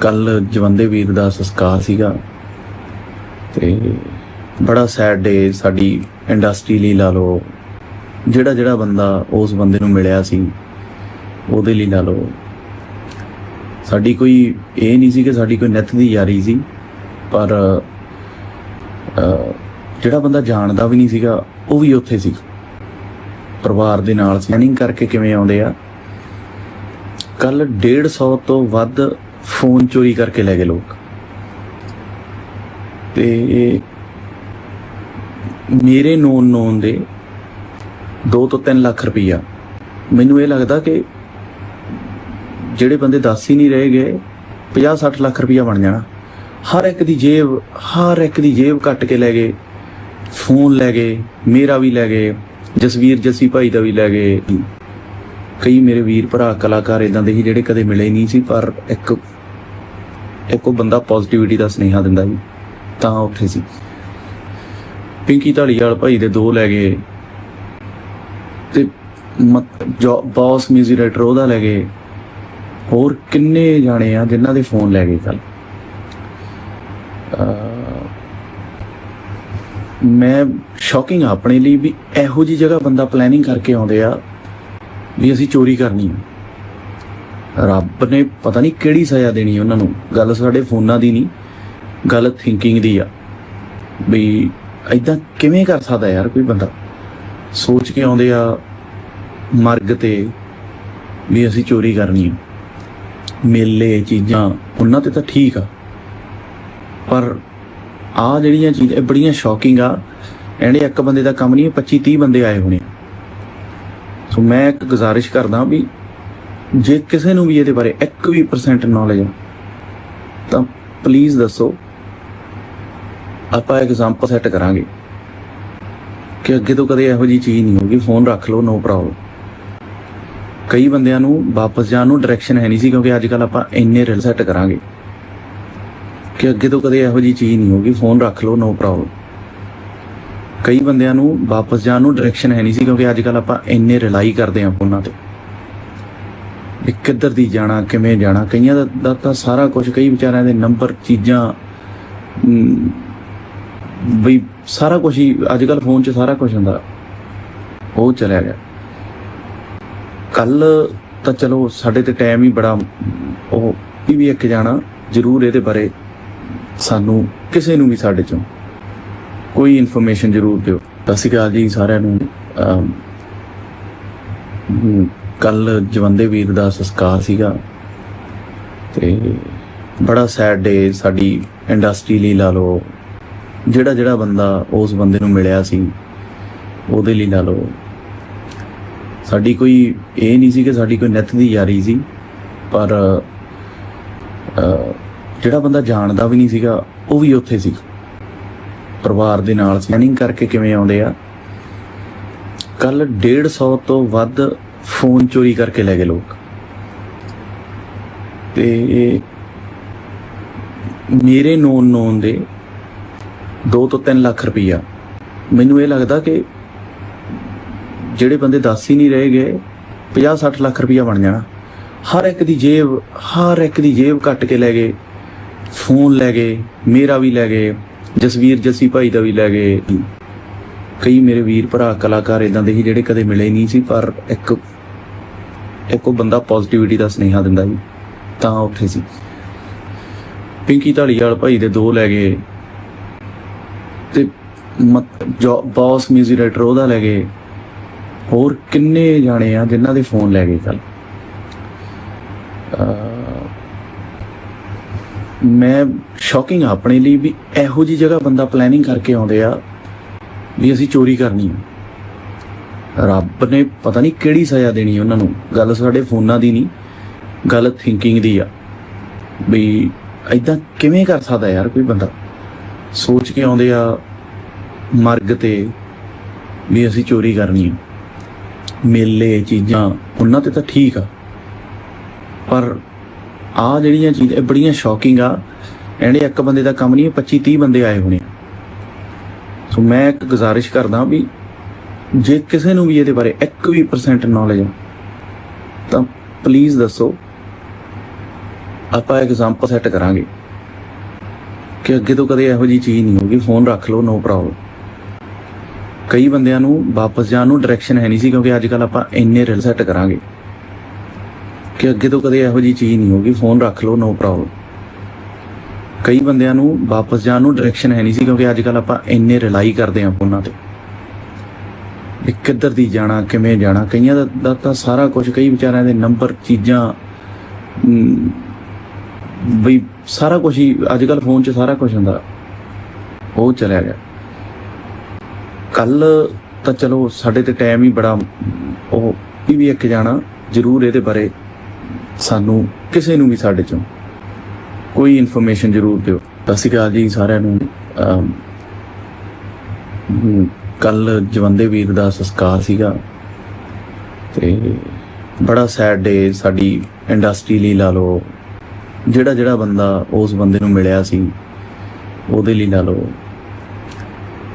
ਕੱਲ ਜਵੰਦੇ ਵੀਰ ਦਾ ਸੰਸਕਾਰ ਸੀਗਾ ਤੇ ਬੜਾ ਸੈਡ ਡੇ ਸਾਡੀ ਇੰਡਸਟਰੀ ਲਈ ਲਾ ਲਓ, ਜਿਹੜਾ ਜਿਹੜਾ ਬੰਦਾ ਉਸ ਬੰਦੇ ਨੂੰ ਮਿਲਿਆ ਸੀ, ਉਹਦੇ ਲਈ ਲਾ ਲਓ। ਸਾਡੀ ਕੋਈ ਇਹ ਨਹੀਂ ਸੀ ਕਿ ਸਾਡੀ ਕੋਈ ਨਿੱਤ ਦੀ ਯਾਰੀ ਸੀ, ਪਰ ਜਿਹੜਾ ਬੰਦਾ ਜਾਣਦਾ ਵੀ ਨਹੀਂ ਸੀਗਾ, ਉਹ ਵੀ ਉੱਥੇ ਸੀ। ਪਰਿਵਾਰ ਦੇ ਨਾਲ ਸੈਨਿੰਗ ਕਰਕੇ ਕਿਵੇਂ ਆਉਂਦੇ ਆ? ਕੱਲ 150 ਤੋਂ ਵੱਧ ਫੋਨ ਚੋਰੀ ਕਰਕੇ ਲੈ ਗਏ ਲੋਕ। ਤੇ ਮੇਰੇ ਨੋਨ ਨੋਨ ਦੇ 2 ਤੋਂ 3 ਲੱਖ ਰੁਪਈਆ। ਮੈਨੂੰ ਇਹ ਲੱਗਦਾ ਕਿ ਜਿਹੜੇ ਬੰਦੇ ਦੱਸ ਹੀ ਨਹੀਂ ਰਹੇ ਗਏ 50 60 ਲੱਖ ਰੁਪਈਆ ਬਣ ਜਾਣਾ। ਹਰ ਇੱਕ ਦੀ ਜੇਬ, ਹਰ ਇੱਕ ਦੀ ਜੇਬ ਕੱਟ ਕੇ ਲੈ ਗਏ। ਫੋਨ ਲੈ ਗਏ, ਮੇਰਾ ਵੀ ਲੈ ਗਏ, ਜਸਵੀਰ ਜੱਸੀ ਭਾਈ ਦਾ ਵੀ ਲੈ ਗਏ। ਕਈ ਮੇਰੇ ਵੀਰ ਭਰਾ ਕਲਾਕਾਰ ਇਦਾਂ ਦੇ ਸੀ ਜਿਹੜੇ ਕਦੇ ਮਿਲੇ ਨਹੀਂ ਸੀ, ਪਰ ਇੱਕ ਇੱਕ ਉਹ ਬੰਦਾ ਪੋਜ਼ਿਟਿਵਿਟੀ ਦਾ ਸੁਨੇਹਾ ਦਿੰਦਾ ਸੀ ਤਾਂ ਉੱਥੇ ਸੀ। ਪਿੰਕੀ ਢਾਲੀਵਾਲ ਭਾਈ ਦੇ ਦੋ ਲੈ ਗਏ। ਤੇ ਮਤ- ਜੋ ਬੌਸ ਮਿਊਜ਼ਿਕ ਡਾਇਰੈਕਟਰ ਉਹਦਾ ਲੈ ਗਏ। ਹੋਰ ਕਿੰਨੇ ਜਾਣੇ ਆ ਜਿਨ੍ਹਾਂ ਦੇ ਫੋਨ ਲੈ ਗਏ ਕੱਲ ਮੈਂ ਸ਼ੌਕਿੰਗ ਆਪਣੇ ਲਈ ਵੀ ਇਹੋ ਜੀ ਜਗ੍ਹਾ ਬੰਦਾ ਪਲੈਨਿੰਗ ਕਰਕੇ ਆਉਂਦੇ ਆ ਵੀ ਅਸੀਂ ਚੋਰੀ ਕਰਨੀ ਹੈ ਰੱਬ ਨੇ ਪਤਾ ਨਹੀਂ ਕਿਹੜੀ ਸਜ਼ਾ ਦੇਣੀ ਉਹਨਾਂ ਨੂੰ। ਗੱਲ ਸਾਡੇ ਫੋਨਾਂ ਦੀ ਨਹੀਂ, ਗੱਲ ਥਿੰਕਿੰਗ ਦੀ ਆ। ਵੀ ਐਦਾਂ ਕਿਵੇਂ ਕਰ ਸਕਦਾ ਯਾਰ ਕੋਈ ਬੰਦਾ? ਸੋਚ ਕੇ ਆਉਂਦੇ ਆ ਮਰਗ ਤੇ ਵੀ ਅਸੀਂ ਚੋਰੀ ਕਰਨੀ ਆ ਮੇਲੇ, ਚੀਜ਼ਾਂ, ਉਹਨਾਂ ਤੇ ਤਾਂ ਠੀਕ ਆ। ਪਰ ਆ ਜਿਹੜੀਆਂ ਚੀਜ਼ਾਂ ਬੜੀਆਂ ਸ਼ੌਕਿੰਗ ਆ। ਇਹਨੇ ਇੱਕ ਬੰਦੇ ਦਾ ਕੰਮ ਨਹੀਂ 25 30 ਬੰਦੇ ਆਏ ਹੋਣੇ ਸੋ ਮੈਂ ਇੱਕ ਗੁਜ਼ਾਰਿਸ਼ ਕਰਦਾ ਵੀ ਜੇ ਕਿਸੇ ਨੂੰ ਵੀ ਇਹਦੇ ਬਾਰੇ 1% ਨੌਲੇਜ ਆ, ਤਾਂ ਪਲੀਜ਼ ਦੱਸੋ, ਆਪਾਂ ਐਗਜ਼ਾਮਪਲ ਸੈੱਟ ਕਰਾਂਗੇ ਕਿ ਅੱਗੇ ਤੋਂ ਕਦੇ ਇਹੋ ਜੀ ਚੀਜ਼ ਨਹੀਂ ਹੋਊਗੀ ਫੋਨ ਰੱਖ ਲਓ ਨੋ ਪ੍ਰੋਬਲਮ ਕਈ ਬੰਦਿਆਂ ਨੂੰ ਵਾਪਸ ਜਾਣ ਨੂੰ ਡਾਇਰੈਕਸ਼ਨ ਹੈ ਨਹੀਂ ਸੀ, ਕਿਉਂਕਿ ਅੱਜ ਕੱਲ ਆਪਾਂ ਇੰਨੇ ਰਿਲ ਸੈੱਟ ਕਰਾਂਗੇ ਕਿ ਅੱਗੇ ਤੋਂ ਕਦੇ ਇਹੋ ਜੀ ਚੀਜ਼ ਨਹੀਂ ਹੋਊਗੀ ਫੋਨ ਰੱਖ ਲਓ ਨੋ ਪ੍ਰੋਬਲਮ ਕਈ ਬੰਦਿਆਂ ਨੂੰ ਵਾਪਸ ਜਾਣ ਨੂੰ ਡਾਇਰੈਕਸ਼ਨ ਹੈ ਨਹੀਂ ਸੀ, ਕਿਉਂਕਿ ਅੱਜ ਕੱਲ ਆਪਾਂ ਇੰਨੇ ਰਿਲਾਈ ਕਰਦੇ ਹਾਂ ਫੋਨਾਂ ਤੇ। ਵੀ ਕਿੱਧਰ ਦੀ ਜਾਣਾ ਕਿਵੇਂ ਜਾਣਾ? ਕਈਆਂ ਦਾ, ਤਾਂ ਸਾਰਾ ਕੁਝ ਕਈ ਵਿਚਾਰਿਆਂ ਦੇ ਨੰਬਰ ਚੀਜ਼ਾਂ ਵੀ ਸਾਰਾ ਕੁਝ ਹੀ ਅੱਜ ਕੱਲ ਫੋਨ 'ਚ ਸਾਰਾ ਕੁਝ ਹੁੰਦਾ। ਉਹ ਚਲਿਆ ਗਿਆ। ਕੱਲ ਤਾਂ ਚਲੋ ਸਾਡੇ ਤੇ ਟਾਈਮ ਹੀ ਬੜਾ ਉਹ ਇਹ ਵੀ ਇੱਕ ਜਾਣਾ ਜ਼ਰੂਰ ਇਹਦੇ ਬਾਰੇ ਸਾਨੂੰ ਕਿਸੇ ਨੂੰ ਵੀ ਸਾਡੇ ਚੋਂ ਕੋਈ ਇਨਫੋਰਮੇਸ਼ਨ ਜ਼ਰੂਰ ਦਿਓ। ਸਤਿ ਸ਼੍ਰੀ ਅਕਾਲ ਜੀ ਸਾਰਿਆਂ ਨੂੰ। ਕੱਲ ਜਵੰਦੇ ਵੀਰ ਦਾ ਸੰਸਕਾਰ ਸੀਗਾ ਤੇ ਬੜਾ ਸੈਡ ਡੇ ਸਾਡੀ ਇੰਡਸਟਰੀ ਲਈ ਲਾ ਲਓ, ਜਿਹੜਾ ਜਿਹੜਾ ਬੰਦਾ ਉਸ ਬੰਦੇ ਨੂੰ ਮਿਲਿਆ ਸੀ, ਉਹਦੇ ਲਈ ਲਾ ਲਓ। ਸਾਡੀ ਕੋਈ ਇਹ ਨਹੀਂ ਸੀ ਕਿ ਸਾਡੀ ਕੋਈ ਨਿੱਤ ਦੀ ਯਾਰੀ ਸੀ, ਪਰ ਜਿਹੜਾ ਬੰਦਾ ਜਾਣਦਾ ਵੀ ਨਹੀਂ ਸੀਗਾ, ਉਹ ਵੀ ਉੱਥੇ ਸੀ। ਪਰਿਵਾਰ ਦੇ ਨਾਲ ਸੈਨਿੰਗ ਕਰਕੇ ਕਿਵੇਂ ਆਉਂਦੇ ਆ? ਕੱਲ 150 ਤੋਂ ਵੱਧ ਫੋਨ ਚੋਰੀ ਕਰਕੇ ਲੈ ਗਏ ਲੋਕ। ਤੇ ਮੇਰੇ ਨੋਨ ਨੋਨ ਦੇ 2 ਤੋਂ 3 ਲੱਖ ਰੁਪਈਆ। ਮੈਨੂੰ ਇਹ ਲੱਗਦਾ ਕਿ ਜਿਹੜੇ ਬੰਦੇ ਦੱਸ ਹੀ ਨਹੀਂ ਰਹੇ ਗਏ 50 60 ਲੱਖ ਰੁਪਈਆ ਬਣ ਜਾਣਾ। ਹਰ ਇੱਕ ਦੀ ਜੇਬ, ਹਰ ਇੱਕ ਦੀ ਜੇਬ ਕੱਟ ਕੇ ਲੈ ਗਏ। ਫੋਨ ਲੈ ਗਏ, ਮੇਰਾ ਵੀ ਲੈ ਗਏ, ਜਸਵੀਰ ਜੱਸੀ ਭਾਈ ਦਾ ਵੀ ਲੈ ਗਏ। ਕਈ ਮੇਰੇ ਵੀਰ ਭਰਾ ਕਲਾਕਾਰ ਇਦਾਂ ਦੇ ਸੀ ਜਿਹੜੇ ਕਦੇ ਮਿਲੇ ਨਹੀਂ ਸੀ, ਪਰ ਇੱਕ ਇੱਕ ਉਹ ਬੰਦਾ ਪੋਜ਼ਿਟਿਵਿਟੀ ਦਾ ਸੁਨੇਹਾ ਦਿੰਦਾ ਜੀ ਤਾਂ ਉੱਥੇ ਸੀ। ਪਿੰਕੀ ਢਾਲੀਵਾਲ ਭਾਈ ਦੇ ਦੋ ਲੈ ਗਏ। ਤੇ ਮਤ- ਜੋ ਬੌਸ ਮਿਊਜ਼ਿਕ ਡਾਇਰੈਕਟਰ ਉਹਦਾ ਲੈ ਗਏ। ਹੋਰ ਕਿੰਨੇ ਜਾਣੇ ਆ ਜਿਨ੍ਹਾਂ ਦੇ ਫੋਨ ਲੈ ਗਏ ਕੱਲ ਮੈਂ ਸ਼ੌਕਿੰਗ ਆਪਣੇ ਲਈ ਵੀ ਇਹੋ ਜੀ ਜਗ੍ਹਾ ਬੰਦਾ ਪਲੈਨਿੰਗ ਕਰਕੇ ਆਉਂਦੇ ਆ ਵੀ ਅਸੀਂ ਚੋਰੀ ਕਰਨੀ ਹੈ ਰੱਬ ਨੇ ਪਤਾ ਨਹੀਂ ਕਿਹੜੀ ਸਜ਼ਾ ਦੇਣੀ ਉਹਨਾਂ ਨੂੰ। ਗੱਲ ਸਾਡੇ ਫੋਨਾਂ ਦੀ ਨਹੀਂ, ਗੱਲ ਥਿੰਕਿੰਗ ਦੀ ਆ। ਵੀ ਐਦਾਂ ਕਿਵੇਂ ਕਰ ਸਕਦਾ ਯਾਰ ਕੋਈ ਬੰਦਾ? ਸੋਚ ਕੇ ਆਉਂਦੇ ਆ ਮਰਗ ਤੇ ਵੀ ਅਸੀਂ ਚੋਰੀ ਕਰਨੀ ਆ ਮੇਲੇ, ਚੀਜ਼ਾਂ, ਉਹਨਾਂ ਤੇ ਤਾਂ ਠੀਕ ਆ। ਪਰ ਆ ਜਿਹੜੀਆਂ ਚੀਜ਼ਾਂ ਬੜੀਆਂ ਸ਼ੌਕਿੰਗ ਆ। ਇਹਨੇ ਇੱਕ ਬੰਦੇ ਦਾ ਕੰਮ ਨਹੀਂ 25 30 ਬੰਦੇ ਆਏ ਹੋਣੇ ਸੋ ਮੈਂ ਇੱਕ ਗੁਜ਼ਾਰਿਸ਼ ਕਰਦਾ ਵੀ ਜੇ ਕਿਸੇ ਨੂੰ ਵੀ ਇਹਦੇ ਬਾਰੇ 1% ਨੌਲੇਜ ਆ, ਤਾਂ ਪਲੀਜ਼ ਦੱਸੋ, ਆਪਾਂ ਐਗਜ਼ਾਮਪਲ ਸੈੱਟ ਕਰਾਂਗੇ ਕਿ ਅੱਗੇ ਤੋਂ ਕਦੇ ਇਹੋ ਜੀ ਚੀਜ਼ ਨਹੀਂ ਹੋਊਗੀ ਫੋਨ ਰੱਖ ਲਓ ਨੋ ਪ੍ਰੋਬਲਮ ਕਈ ਬੰਦਿਆਂ ਨੂੰ ਵਾਪਸ ਜਾਣ ਨੂੰ ਡਾਇਰੈਕਸ਼ਨ ਹੈ ਨਹੀਂ ਸੀ, ਕਿਉਂਕਿ ਅੱਜ ਕੱਲ ਆਪਾਂ ਇੰਨੇ ਰਿਲ ਸੈੱਟ ਕਰਾਂਗੇ ਕਿ ਅੱਗੇ ਤੋਂ ਕਦੇ ਇਹੋ ਜੀ ਚੀਜ਼ ਨਹੀਂ ਹੋਊਗੀ ਫੋਨ ਰੱਖ ਲਓ ਨੋ ਪ੍ਰੋਬਲਮ ਕਈ ਬੰਦਿਆਂ ਨੂੰ ਵਾਪਸ ਜਾਣ ਨੂੰ ਡਾਇਰੈਕਸ਼ਨ ਹੈ ਨਹੀਂ ਸੀ, ਕਿਉਂਕਿ ਅੱਜ ਕੱਲ ਆਪਾਂ ਇੰਨੇ ਰਿਲਾਈ ਕਰਦੇ ਹਾਂ ਫੋਨਾਂ ਤੇ। ਵੀ ਕਿੱਧਰ ਦੀ ਜਾਣਾ ਕਿਵੇਂ ਜਾਣਾ? ਕਈਆਂ ਦਾ, ਤਾਂ ਸਾਰਾ ਕੁਝ ਕਈ ਵਿਚਾਰਿਆਂ ਦੇ ਨੰਬਰ ਚੀਜ਼ਾਂ ਅਮ, ਬਈ ਸਾਰਾ ਕੁਝ ਹੀ ਅੱਜ ਕੱਲ ਫੋਨ 'ਚ ਸਾਰਾ ਕੁਝ ਹੁੰਦਾ। ਉਹ ਚਲਿਆ ਗਿਆ। ਕੱਲ ਤਾਂ ਚਲੋ ਸਾਡੇ ਤੇ ਟਾਈਮ ਹੀ ਬੜਾ ਉਹ ਇਹ ਵੀ ਇੱਕ ਜਾਣਾ ਜ਼ਰੂਰ ਇਹਦੇ ਬਾਰੇ ਸਾਨੂੰ ਕਿਸੇ ਨੂੰ ਵੀ ਸਾਡੇ ਚੋਂ ਕੋਈ ਇਨਫੋਰਮੇਸ਼ਨ ਜ਼ਰੂਰ ਦਿਓ। ਸਤਿ ਸ਼੍ਰੀ ਅਕਾਲ ਜੀ ਸਾਰਿਆਂ ਨੂੰ। ਕੱਲ ਜਵੰਦੇ ਵੀਰ ਦਾ ਸੰਸਕਾਰ ਸੀਗਾ ਤੇ ਬੜਾ ਸੈਡ ਡੇ ਸਾਡੀ ਇੰਡਸਟਰੀ ਲਈ ਲਾ ਲਓ, ਜਿਹੜਾ ਜਿਹੜਾ ਬੰਦਾ ਉਸ ਬੰਦੇ ਨੂੰ ਮਿਲਿਆ ਸੀ, ਉਹਦੇ ਲਈ ਲਾ ਲਓ।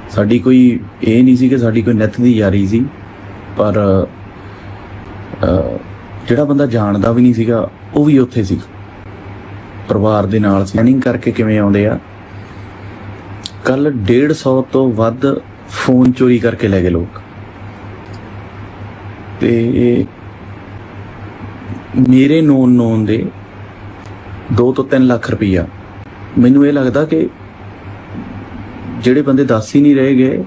ਸਾਡੀ ਕੋਈ ਇਹ ਨਹੀਂ ਸੀ ਕਿ ਸਾਡੀ ਕੋਈ ਨਿੱਤ ਦੀ ਯਾਰੀ ਸੀ, ਪਰ ਜਿਹੜਾ ਬੰਦਾ ਜਾਣਦਾ ਵੀ ਨਹੀਂ ਸੀਗਾ, ਉਹ ਵੀ ਉੱਥੇ ਸੀ। ਪਰਿਵਾਰ ਦੇ ਨਾਲ ਪਲੈਨਿੰਗ ਕਰਕੇ ਕਿਵੇਂ ਆਉਂਦੇ ਆ? ਕੱਲ 150 ਤੋਂ ਵੱਧ ਫੋਨ ਚੋਰੀ ਕਰਕੇ ਲੈ ਗਏ ਲੋਕ। ਤੇ ਮੇਰੇ ਨੋਨ ਨੋਨ ਦੇ 2 ਤੋਂ 3 ਲੱਖ ਰੁਪਈਆ। ਮੈਨੂੰ ਇਹ ਲੱਗਦਾ ਕਿ ਜਿਹੜੇ ਬੰਦੇ ਦੱਸ ਹੀ ਨਹੀਂ ਰਹੇ ਗਏ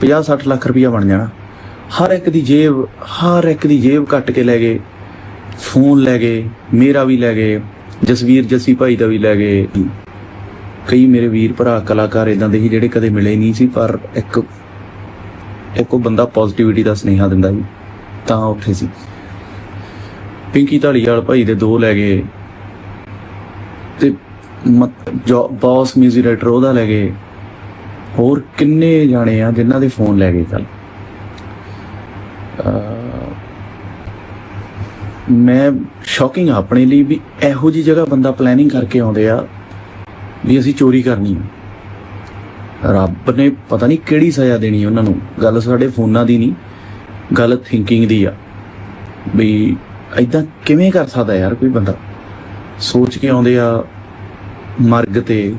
50 60 ਲੱਖ ਰੁਪਈਆ ਬਣ ਜਾਣਾ। ਹਰ ਇੱਕ ਦੀ ਜੇਬ, ਹਰ ਇੱਕ ਦੀ ਜੇਬ ਕੱਟ ਕੇ ਲੈ ਗਏ, ਫੋਨ ਲੈ ਗਏ, ਮੇਰਾ ਵੀ ਲੈ ਗਏ, ਜਸਵੀਰ ਜੱਸੀ ਭਾਈ ਦਾ ਵੀ ਲੈ ਗਏ। ਕਈ ਮੇਰੇ ਵੀਰ ਭਰਾ ਕਲਾਕਾਰ ਇਦਾਂ ਦੇ ਸੀ ਜਿਹੜੇ ਕਦੇ ਮਿਲੇ ਨਹੀਂ ਸੀ, ਪਰ ਇੱਕ ਇੱਕ ਉਹ ਬੰਦਾ ਪੋਜ਼ਿਟਿਵਿਟੀ ਦਾ ਸੁਨੇਹਾ ਦਿੰਦਾ ਜੀ ਤਾਂ ਉੱਥੇ ਸੀ। ਪਿੰਕੀ ਢਾਲੀਵਾਲ ਭਾਈ ਦੇ ਦੋ ਲੈ ਗਏ। ਤੇ ਮਤ- ਜੋ ਬੌਸ ਮਿਊਜ਼ਿਕ ਡਾਇਰੈਕਟਰ ਉਹਦਾ ਲੈ ਗਏ। ਹੋਰ ਕਿੰਨੇ ਜਾਣੇ ਆ ਜਿਨ੍ਹਾਂ ਦੇ ਫੋਨ ਲੈ ਗਏ ਕੱਲ ਮੈਂ ਸ਼ੌਕਿੰਗ ਆਪਣੇ ਲਈ ਵੀ ਇਹੋ ਜੀ ਜਗ੍ਹਾ ਬੰਦਾ ਪਲੈਨਿੰਗ ਕਰਕੇ ਆਉਂਦੇ ਆ ਵੀ ਅਸੀਂ ਚੋਰੀ ਕਰਨੀ ਹੈ ਰੱਬ ਨੇ ਪਤਾ ਨਹੀਂ ਕਿਹੜੀ ਸਜ਼ਾ ਦੇਣੀ ਉਹਨਾਂ ਨੂੰ। ਗੱਲ ਸਾਡੇ ਫੋਨਾਂ ਦੀ ਨਹੀਂ, ਗੱਲ ਥਿੰਕਿੰਗ ਦੀ ਆ। ਵੀ ਐਦਾਂ ਕਿਵੇਂ ਕਰ ਸਕਦਾ ਯਾਰ ਕੋਈ ਬੰਦਾ? ਸੋਚ ਕੇ ਆਉਂਦੇ ਆ ਮਰਗ ਤੇ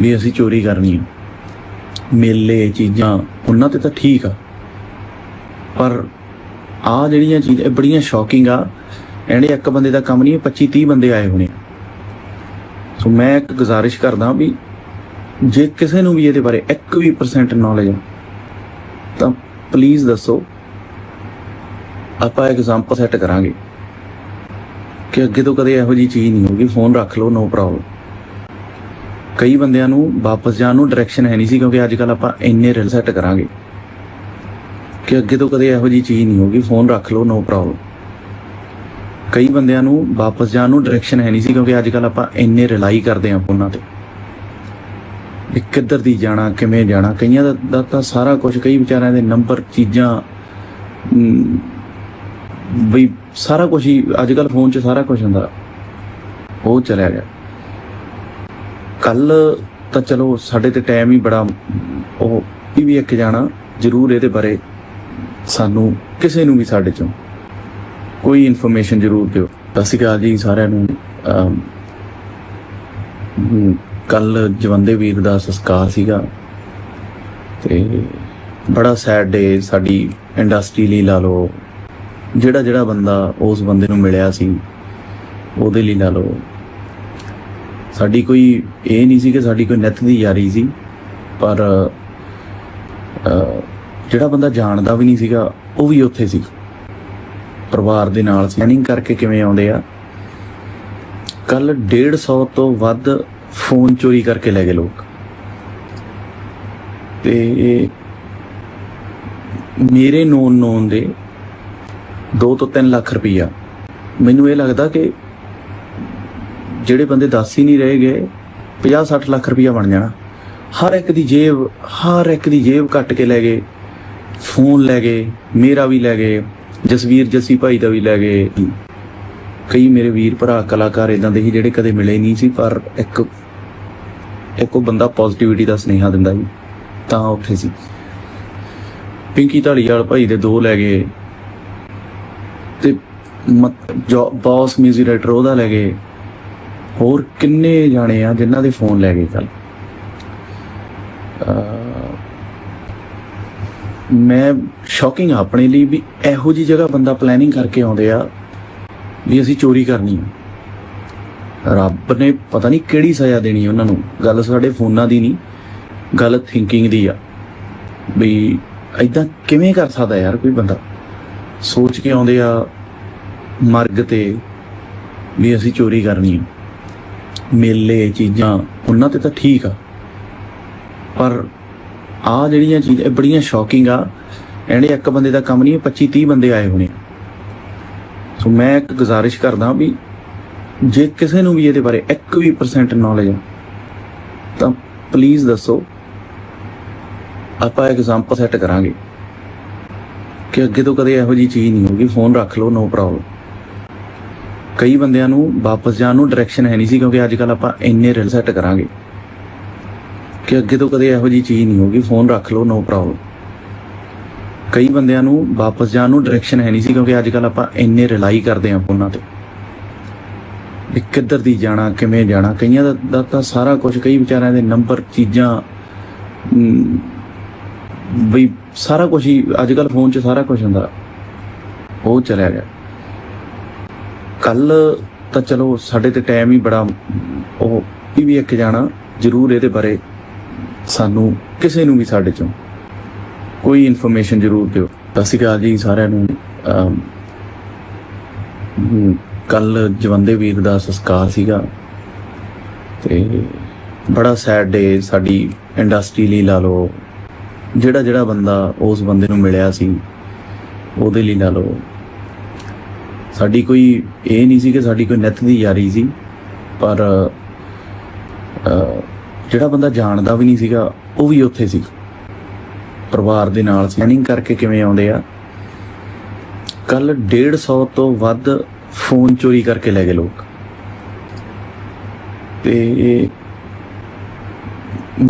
ਵੀ ਅਸੀਂ ਚੋਰੀ ਕਰਨੀ ਆ। ਮੇਲੇ, ਚੀਜ਼ਾਂ, ਉਹਨਾਂ ਤੇ ਤਾਂ ਠੀਕ ਆ। ਪਰ ਆ ਜਿਹੜੀਆਂ ਚੀਜ਼ਾਂ ਬੜੀਆਂ ਸ਼ੌਕਿੰਗ ਆ। ਇਹਨੇ ਇੱਕ ਬੰਦੇ ਦਾ ਕੰਮ ਨਹੀਂ 25 30 ਬੰਦੇ ਆਏ ਹੋਣੇ ਸੋ ਮੈਂ ਇੱਕ ਗੁਜ਼ਾਰਿਸ਼ ਕਰਦਾ ਵੀ ਜੇ ਕਿਸੇ ਨੂੰ ਵੀ ਇਹਦੇ ਬਾਰੇ 1% ਨੌਲੇਜ ਆ, ਤਾਂ ਪਲੀਜ਼ ਦੱਸੋ, ਆਪਾਂ ਐਗਜ਼ਾਮਪਲ ਸੈੱਟ ਕਰਾਂਗੇ ਕਿ ਅੱਗੇ ਤੋਂ ਕਦੇ ਇਹੋ ਜੀ ਚੀਜ਼ ਨਹੀਂ ਹੋਊਗੀ ਫੋਨ ਰੱਖ ਲਓ ਨੋ ਪ੍ਰੋਬਲਮ ਕਈ ਬੰਦਿਆਂ ਨੂੰ ਵਾਪਸ ਜਾਣ ਨੂੰ ਡਾਇਰੈਕਸ਼ਨ ਹੈ ਨਹੀਂ ਸੀ, ਕਿਉਂਕਿ ਅੱਜ ਕੱਲ ਆਪਾਂ ਇੰਨੇ ਰਿਲ ਸੈੱਟ ਕਰਾਂਗੇ ਕਿ ਅੱਗੇ ਤੋਂ ਕਦੇ ਇਹੋ ਜੀ ਚੀਜ਼ ਨਹੀਂ ਹੋਊਗੀ ਫੋਨ ਰੱਖ ਲਓ ਨੋ ਪ੍ਰੋਬਲਮ ਕਈ ਬੰਦਿਆਂ ਨੂੰ ਵਾਪਸ ਜਾਣ ਨੂੰ ਡਾਇਰੈਕਸ਼ਨ ਹੈ ਨਹੀਂ ਸੀ, ਕਿਉਂਕਿ ਅੱਜ ਕੱਲ ਆਪਾਂ ਇੰਨੇ ਰਿਲਾਈ ਕਰਦੇ ਹਾਂ ਫੋਨਾਂ ਤੇ। ਵੀ ਕਿੱਧਰ ਦੀ ਜਾਣਾ ਕਿਵੇਂ ਜਾਣਾ ਕਈਆਂ ਦਾ, ਤਾਂ ਸਾਰਾ ਕੁਝ ਕਈ ਵਿਚਾਰਿਆਂ ਦੇ ਨੰਬਰ ਚੀਜ਼ਾਂ ਵੀ ਸਾਰਾ ਕੁਝ ਹੀ ਅੱਜ ਕੱਲ ਫੋਨ 'ਚ ਸਾਰਾ ਕੁਝ ਹੁੰਦਾ। ਉਹ ਚਲਿਆ ਗਿਆ। ਕੱਲ ਤਾਂ ਚਲੋ ਸਾਡੇ ਤੇ ਟਾਈਮ ਹੀ ਬੜਾ ਉਹ ਇਹ ਵੀ ਇੱਕ ਜਾਣਾ ਜ਼ਰੂਰ ਇਹਦੇ ਬਾਰੇ ਸਾਨੂੰ ਕਿਸੇ ਨੂੰ ਵੀ ਸਾਡੇ ਚੋਂ ਕੋਈ ਇਨਫੋਰਮੇਸ਼ਨ ਜ਼ਰੂਰ ਦਿਓ। ਸਤਿ ਸ਼੍ਰੀ ਅਕਾਲ ਜੀ ਸਾਰਿਆਂ ਨੂੰ। ਕੱਲ ਜਵੰਦੇ ਵੀਰ ਦਾ ਸੰਸਕਾਰ ਸੀਗਾ ਤੇ ਬੜਾ ਸੈਡ ਡੇ ਸਾਡੀ ਇੰਡਸਟਰੀ ਲਈ ਲਾ ਲਓ, ਜਿਹੜਾ ਜਿਹੜਾ ਬੰਦਾ ਉਸ ਬੰਦੇ ਨੂੰ ਮਿਲਿਆ ਸੀ, ਉਹਦੇ ਲਈ ਲਾ ਲਓ। ਸਾਡੀ ਕੋਈ ਇਹ ਨਹੀਂ ਸੀ ਕਿ ਸਾਡੀ ਕੋਈ ਨਿੱਤ ਦੀ ਯਾਰੀ ਸੀ, ਪਰ ਜਿਹੜਾ ਬੰਦਾ ਜਾਣਦਾ ਵੀ ਨਹੀਂ ਸੀਗਾ, ਉਹ ਵੀ ਉੱਥੇ ਸੀ। ਪਰਿਵਾਰ ਦੇ ਨਾਲ ਪਲੈਨਿੰਗ ਕਰਕੇ ਕਿਵੇਂ ਆਉਂਦੇ ਆ? ਕੱਲ 150 ਤੋਂ ਵੱਧ ਫੋਨ ਚੋਰੀ ਕਰਕੇ ਲੈ ਗਏ ਲੋਕ। ਤੇ ਮੇਰੇ ਨੋਨ ਨੋਨ ਦੇ 2 ਤੋਂ 3 ਲੱਖ ਰੁਪਈਆ। ਮੈਨੂੰ ਇਹ ਲੱਗਦਾ ਕਿ ਜਿਹੜੇ ਬੰਦੇ ਦੱਸ ਹੀ ਨਹੀਂ ਰਹੇ ਗਏ 50 60 ਲੱਖ ਰੁਪਈਆ ਬਣ ਜਾਣਾ। ਹਰ ਇੱਕ ਦੀ ਜੇਬ, ਹਰ ਇੱਕ ਦੀ ਜੇਬ ਕੱਟ ਕੇ ਲੈ ਗਏ। ਫੋਨ ਲੈ ਗਏ, ਮੇਰਾ ਵੀ ਲੈ ਗਏ, ਜਸਵੀਰ ਜੱਸੀ ਭਾਈ ਦਾ ਵੀ ਲੈ ਗਏ। ਕਈ ਮੇਰੇ ਵੀਰ ਭਰਾ ਕਲਾਕਾਰ ਇਦਾਂ ਦੇ ਸੀ ਜਿਹੜੇ ਕਦੇ ਮਿਲੇ ਨਹੀਂ ਸੀ, ਪਰ ਇੱਕ ਇੱਕ ਉਹ ਬੰਦਾ ਪੋਜ਼ਿਟਿਵਿਟੀ ਦਾ ਸੁਨੇਹਾ ਦਿੰਦਾ ਜੀ ਤਾਂ ਉੱਥੇ ਸੀ। ਪਿੰਕੀ ਢਾਲੀਵਾਲ ਭਾਈ ਦੇ ਦੋ ਲੈ ਗਏ। ਤੇ ਮਤ- ਜੋ ਬੌਸ ਮਿਊਜ਼ਿਕ ਡਾਇਰੈਕਟਰ ਉਹਦਾ ਲੈ ਗਏ। ਹੋਰ ਕਿੰਨੇ ਜਾਣੇ ਆ ਜਿਨ੍ਹਾਂ ਦੇ ਫੋਨ ਲੈ ਗਏ ਕੱਲ ਮੈਂ ਸ਼ੌਕਿੰਗ ਆਪਣੇ ਲਈ ਵੀ ਇਹੋ ਜੀ ਜਗ੍ਹਾ ਬੰਦਾ ਪਲੈਨਿੰਗ ਕਰਕੇ ਆਉਂਦੇ ਆ ਵੀ ਅਸੀਂ ਚੋਰੀ ਕਰਨੀ ਹੈ ਰੱਬ ਨੇ ਪਤਾ ਨਹੀਂ ਕਿਹੜੀ ਸਜ਼ਾ ਦੇਣੀ ਉਹਨਾਂ ਨੂੰ। ਗੱਲ ਸਾਡੇ ਫੋਨਾਂ ਦੀ ਨਹੀਂ, ਗੱਲ ਥਿੰਕਿੰਗ ਦੀ ਆ। ਵੀ ਐਦਾਂ ਕਿਵੇਂ ਕਰ ਸਕਦਾ ਯਾਰ ਕੋਈ ਬੰਦਾ? ਸੋਚ ਕੇ ਆਉਂਦੇ ਆ ਮਰਗ ਤੇ ਵੀ ਅਸੀਂ ਚੋਰੀ ਕਰਨੀ ਆ। ਮੇਲੇ, ਚੀਜ਼ਾਂ, ਉਹਨਾਂ ਤੇ ਤਾਂ ਠੀਕ ਆ। ਪਰ ਆ ਜਿਹੜੀਆਂ ਚੀਜ਼ਾਂ ਬੜੀਆਂ ਸ਼ੌਕਿੰਗ ਆ। ਇਹਨੇ ਇੱਕ ਬੰਦੇ ਦਾ ਕੰਮ ਨਹੀਂ 25 30 ਬੰਦੇ ਆਏ ਹੋਣੇ ਸੋ ਮੈਂ ਇੱਕ ਗੁਜ਼ਾਰਿਸ਼ ਕਰਦਾ ਵੀ ਜੇ ਕਿਸੇ ਨੂੰ ਵੀ ਇਹਦੇ ਬਾਰੇ 1% ਨੌਲੇਜ ਆ, ਤਾਂ ਪਲੀਜ਼ ਦੱਸੋ, ਆਪਾਂ ਐਗਜ਼ਾਮਪਲ ਸੈੱਟ ਕਰਾਂਗੇ ਕਿ ਅੱਗੇ ਤੋਂ ਕਦੇ ਇਹੋ ਜੀ ਚੀਜ਼ ਨਹੀਂ ਹੋਊਗੀ ਫੋਨ ਰੱਖ ਲਓ ਨੋ ਪ੍ਰੋਬਲਮ ਕਈ ਬੰਦਿਆਂ ਨੂੰ ਵਾਪਸ ਜਾਣ ਨੂੰ ਡਾਇਰੈਕਸ਼ਨ ਹੈ ਨਹੀਂ ਸੀ, ਕਿਉਂਕਿ ਅੱਜ ਕੱਲ ਆਪਾਂ ਇੰਨੇ ਰਿਲ ਸੈੱਟ ਕਰਾਂਗੇ ਕਿ ਅੱਗੇ ਤੋਂ ਕਦੇ ਇਹੋ ਜੀ ਚੀਜ਼ ਨਹੀਂ ਹੋਊਗੀ ਫੋਨ ਰੱਖ ਲਓ ਨੋ ਪ੍ਰੋਬਲਮ ਕਈ ਬੰਦਿਆਂ ਨੂੰ ਵਾਪਸ ਜਾਣ ਨੂੰ ਡਾਇਰੈਕਸ਼ਨ ਹੈ ਨਹੀਂ ਸੀ, ਕਿਉਂਕਿ ਅੱਜ ਕੱਲ ਆਪਾਂ ਇੰਨੇ ਰਿਲਾਈ ਕਰਦੇ ਹਾਂ ਫੋਨਾਂ ਤੇ। ਵੀ ਕਿੱਧਰ ਦੀ ਜਾਣਾ ਕਿਵੇਂ ਜਾਣਾ? ਕਈਆਂ ਦਾ, ਤਾਂ ਸਾਰਾ ਕੁਝ ਕਈ ਵਿਚਾਰਿਆਂ ਦੇ ਨੰਬਰ ਚੀਜ਼ਾਂ ਅਮ, ਵੀ ਸਾਰਾ ਕੁਝ ਹੀ ਅੱਜ ਕੱਲ ਫੋਨ 'ਚ ਸਾਰਾ ਕੁਝ ਹੁੰਦਾ। ਉਹ ਚਲਿਆ ਗਿਆ। ਕੱਲ ਤਾਂ ਚਲੋ ਸਾਡੇ ਤੇ ਟਾਈਮ ਹੀ ਬੜਾ ਉਹ ਇਹ ਵੀ ਇੱਕ ਜਾਣਾ ਜ਼ਰੂਰ ਇਹਦੇ ਬਾਰੇ ਸਾਨੂੰ ਕਿਸੇ ਨੂੰ ਵੀ ਸਾਡੇ ਚੋਂ ਕੋਈ ਇਨਫੋਰਮੇਸ਼ਨ ਜ਼ਰੂਰ ਦਿਓ। ਸਤਿ ਸ਼੍ਰੀ ਅਕਾਲ ਜੀ ਸਾਰਿਆਂ ਨੂੰ। ਕੱਲ ਜਵੰਦੇ ਵੀਰ ਦਾ ਸੰਸਕਾਰ ਸੀਗਾ ਤੇ ਬੜਾ ਸੈਡ ਡੇ ਸਾਡੀ ਇੰਡਸਟਰੀ ਲਈ ਲਾ ਲਓ, ਜਿਹੜਾ ਜਿਹੜਾ ਬੰਦਾ ਉਸ ਬੰਦੇ ਨੂੰ ਮਿਲਿਆ ਸੀ, ਉਹਦੇ ਲਈ ਲਾ ਲਓ। ਸਾਡੀ ਕੋਈ ਇਹ ਨਹੀਂ ਸੀ ਕਿ ਸਾਡੀ ਕੋਈ ਨਿੱਤ ਦੀ ਯਾਰੀ ਸੀ, ਪਰ ਜਿਹੜਾ ਬੰਦਾ ਜਾਣਦਾ ਵੀ ਨਹੀਂ ਸੀਗਾ, ਉਹ ਵੀ ਉੱਥੇ ਸੀ। ਪਰਿਵਾਰ ਦੇ ਨਾਲ ਪਲੈਨਿੰਗ ਕਰਕੇ ਕਿਵੇਂ ਆਉਂਦੇ ਆ? ਕੱਲ 150 ਤੋਂ ਵੱਧ ਫੋਨ ਚੋਰੀ ਕਰਕੇ ਲੈ ਗਏ ਲੋਕ। ਤੇ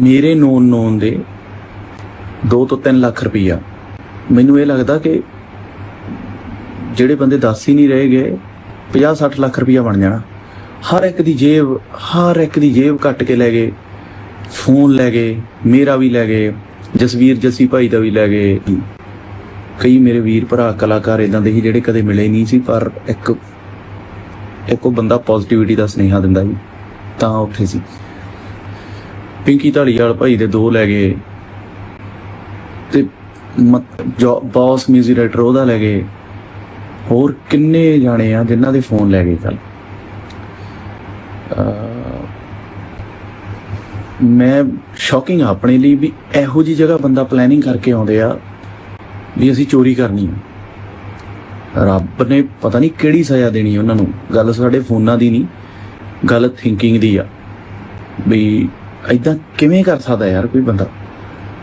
ਮੇਰੇ ਨੋਨ ਨੋਨ ਦੇ 2 ਤੋਂ 3 ਲੱਖ ਰੁਪਈਆ। ਮੈਨੂੰ ਇਹ ਲੱਗਦਾ ਕਿ ਜਿਹੜੇ ਬੰਦੇ ਦੱਸ ਹੀ ਨਹੀਂ ਰਹੇ ਗਏ 50 60 ਲੱਖ ਰੁਪਈਆ ਬਣ ਜਾਣਾ। ਹਰ ਇੱਕ ਦੀ ਜੇਬ, ਹਰ ਇੱਕ ਦੀ ਜੇਬ ਕੱਟ ਕੇ ਲੈ ਗਏ। ਫੋਨ ਲੈ ਗਏ, ਮੇਰਾ ਵੀ ਲੈ ਗਏ, ਜਸਵੀਰ ਜੱਸੀ ਭਾਈ ਦਾ ਵੀ ਲੈ ਗਏ। ਕਈ ਮੇਰੇ ਵੀਰ ਭਰਾ ਕਲਾਕਾਰ ਇਦਾਂ ਦੇ ਸੀ ਜਿਹੜੇ ਕਦੇ ਮਿਲੇ ਨਹੀਂ ਸੀ, ਪਰ ਇੱਕ ਇੱਕ ਉਹ ਬੰਦਾ ਪੋਜ਼ਿਟਿਵਿਟੀ ਦਾ ਸੁਨੇਹਾ ਦਿੰਦਾ ਜੀ ਤਾਂ ਉੱਥੇ ਸੀ। ਪਿੰਕੀ ਢਾਲੀਵਾਲ ਭਾਈ ਦੇ ਦੋ ਲੈ ਗਏ ਤੇ ਬੌਸ ਮਿਊਜ਼ਿਕ ਡਾਇਰੈਕਟਰ ਉਹਦਾ ਲੈ ਗਏ। ਹੋਰ ਕਿੰਨੇ ਜਾਣੇ ਆ ਜਿਨ੍ਹਾਂ ਦੇ ਫੋਨ ਲੈ ਗਏ ਕੱਲ ਮੈਂ ਸ਼ੌਕਿੰਗ ਆਪਣੇ ਲਈ ਵੀ ਇਹੋ ਜੀ ਜਗ੍ਹਾ ਬੰਦਾ ਪਲੈਨਿੰਗ ਕਰਕੇ ਆਉਂਦੇ ਆ ਵੀ ਅਸੀਂ ਚੋਰੀ ਕਰਨੀ ਹੈ ਰੱਬ ਨੇ ਪਤਾ ਨਹੀਂ ਕਿਹੜੀ ਸਜ਼ਾ ਦੇਣੀ ਉਹਨਾਂ ਨੂੰ। ਗੱਲ ਸਾਡੇ ਫੋਨਾਂ ਦੀ ਨਹੀਂ, ਗੱਲ ਥਿੰਕਿੰਗ ਦੀ ਆ। ਵੀ ਐਦਾਂ ਕਿਵੇਂ ਕਰ ਸਕਦਾ ਯਾਰ ਕੋਈ ਬੰਦਾ?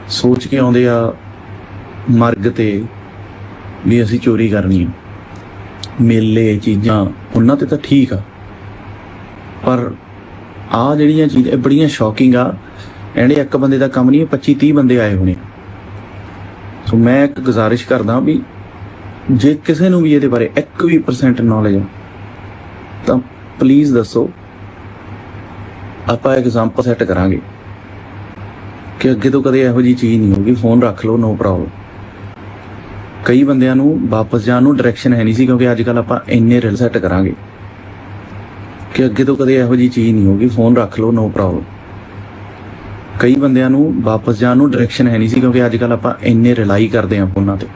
ਸੋਚ ਕੇ ਆਉਂਦੇ ਆ ਮਰਗ ਤੇ ਵੀ ਅਸੀਂ ਚੋਰੀ ਕਰਨੀ ਆ। ਮੇਲੇ, ਚੀਜ਼ਾਂ, ਉਹਨਾਂ ਤੇ ਤਾਂ ਠੀਕ ਆ। ਪਰ ਆ ਜਿਹੜੀਆਂ ਚੀਜ਼ਾਂ ਬੜੀਆਂ ਸ਼ੌਕਿੰਗ ਆ। ਇਹਨੇ ਇੱਕ ਬੰਦੇ ਦਾ ਕੰਮ ਨਹੀਂ 25 30 ਬੰਦੇ ਆਏ ਹੋਣੇ ਸੋ ਮੈਂ ਇੱਕ ਗੁਜ਼ਾਰਿਸ਼ ਕਰਦਾ ਵੀ ਜੇ ਕਿਸੇ ਨੂੰ ਵੀ ਇਹਦੇ ਬਾਰੇ 1% ਨੌਲੇਜ ਆ, ਤਾਂ ਪਲੀਜ਼ ਦੱਸੋ, ਆਪਾਂ ਐਗਜ਼ਾਮਪਲ ਸੈੱਟ ਕਰਾਂਗੇ ਕਿ ਅੱਗੇ ਤੋਂ ਕਦੇ ਇਹੋ ਜੀ ਚੀਜ਼ ਨਹੀਂ ਹੋਊਗੀ ਫੋਨ ਰੱਖ ਲਓ ਨੋ ਪ੍ਰੋਬਲਮ ਕਈ ਬੰਦਿਆਂ ਨੂੰ ਵਾਪਸ ਜਾਣ ਨੂੰ ਡਾਇਰੈਕਸ਼ਨ ਹੈ ਨਹੀਂ ਸੀ, ਕਿਉਂਕਿ ਅੱਜ ਕੱਲ ਆਪਾਂ ਇੰਨੇ ਰਿਲ ਸੈੱਟ ਕਰਾਂਗੇ ਕਿ ਅੱਗੇ ਤੋਂ ਕਦੇ ਇਹੋ ਜੀ ਚੀਜ਼ ਨਹੀਂ ਹੋਊਗੀ ਫੋਨ ਰੱਖ ਲਓ ਨੋ ਪ੍ਰੋਬਲਮ ਕਈ ਬੰਦਿਆਂ ਨੂੰ ਵਾਪਸ ਜਾਣ ਨੂੰ ਡਾਇਰੈਕਸ਼ਨ ਹੈ ਨਹੀਂ ਸੀ, ਕਿਉਂਕਿ ਅੱਜ ਕੱਲ ਆਪਾਂ ਇੰਨੇ ਰਿਲਾਈ ਕਰਦੇ ਹਾਂ ਫੋਨਾਂ ਤੇ।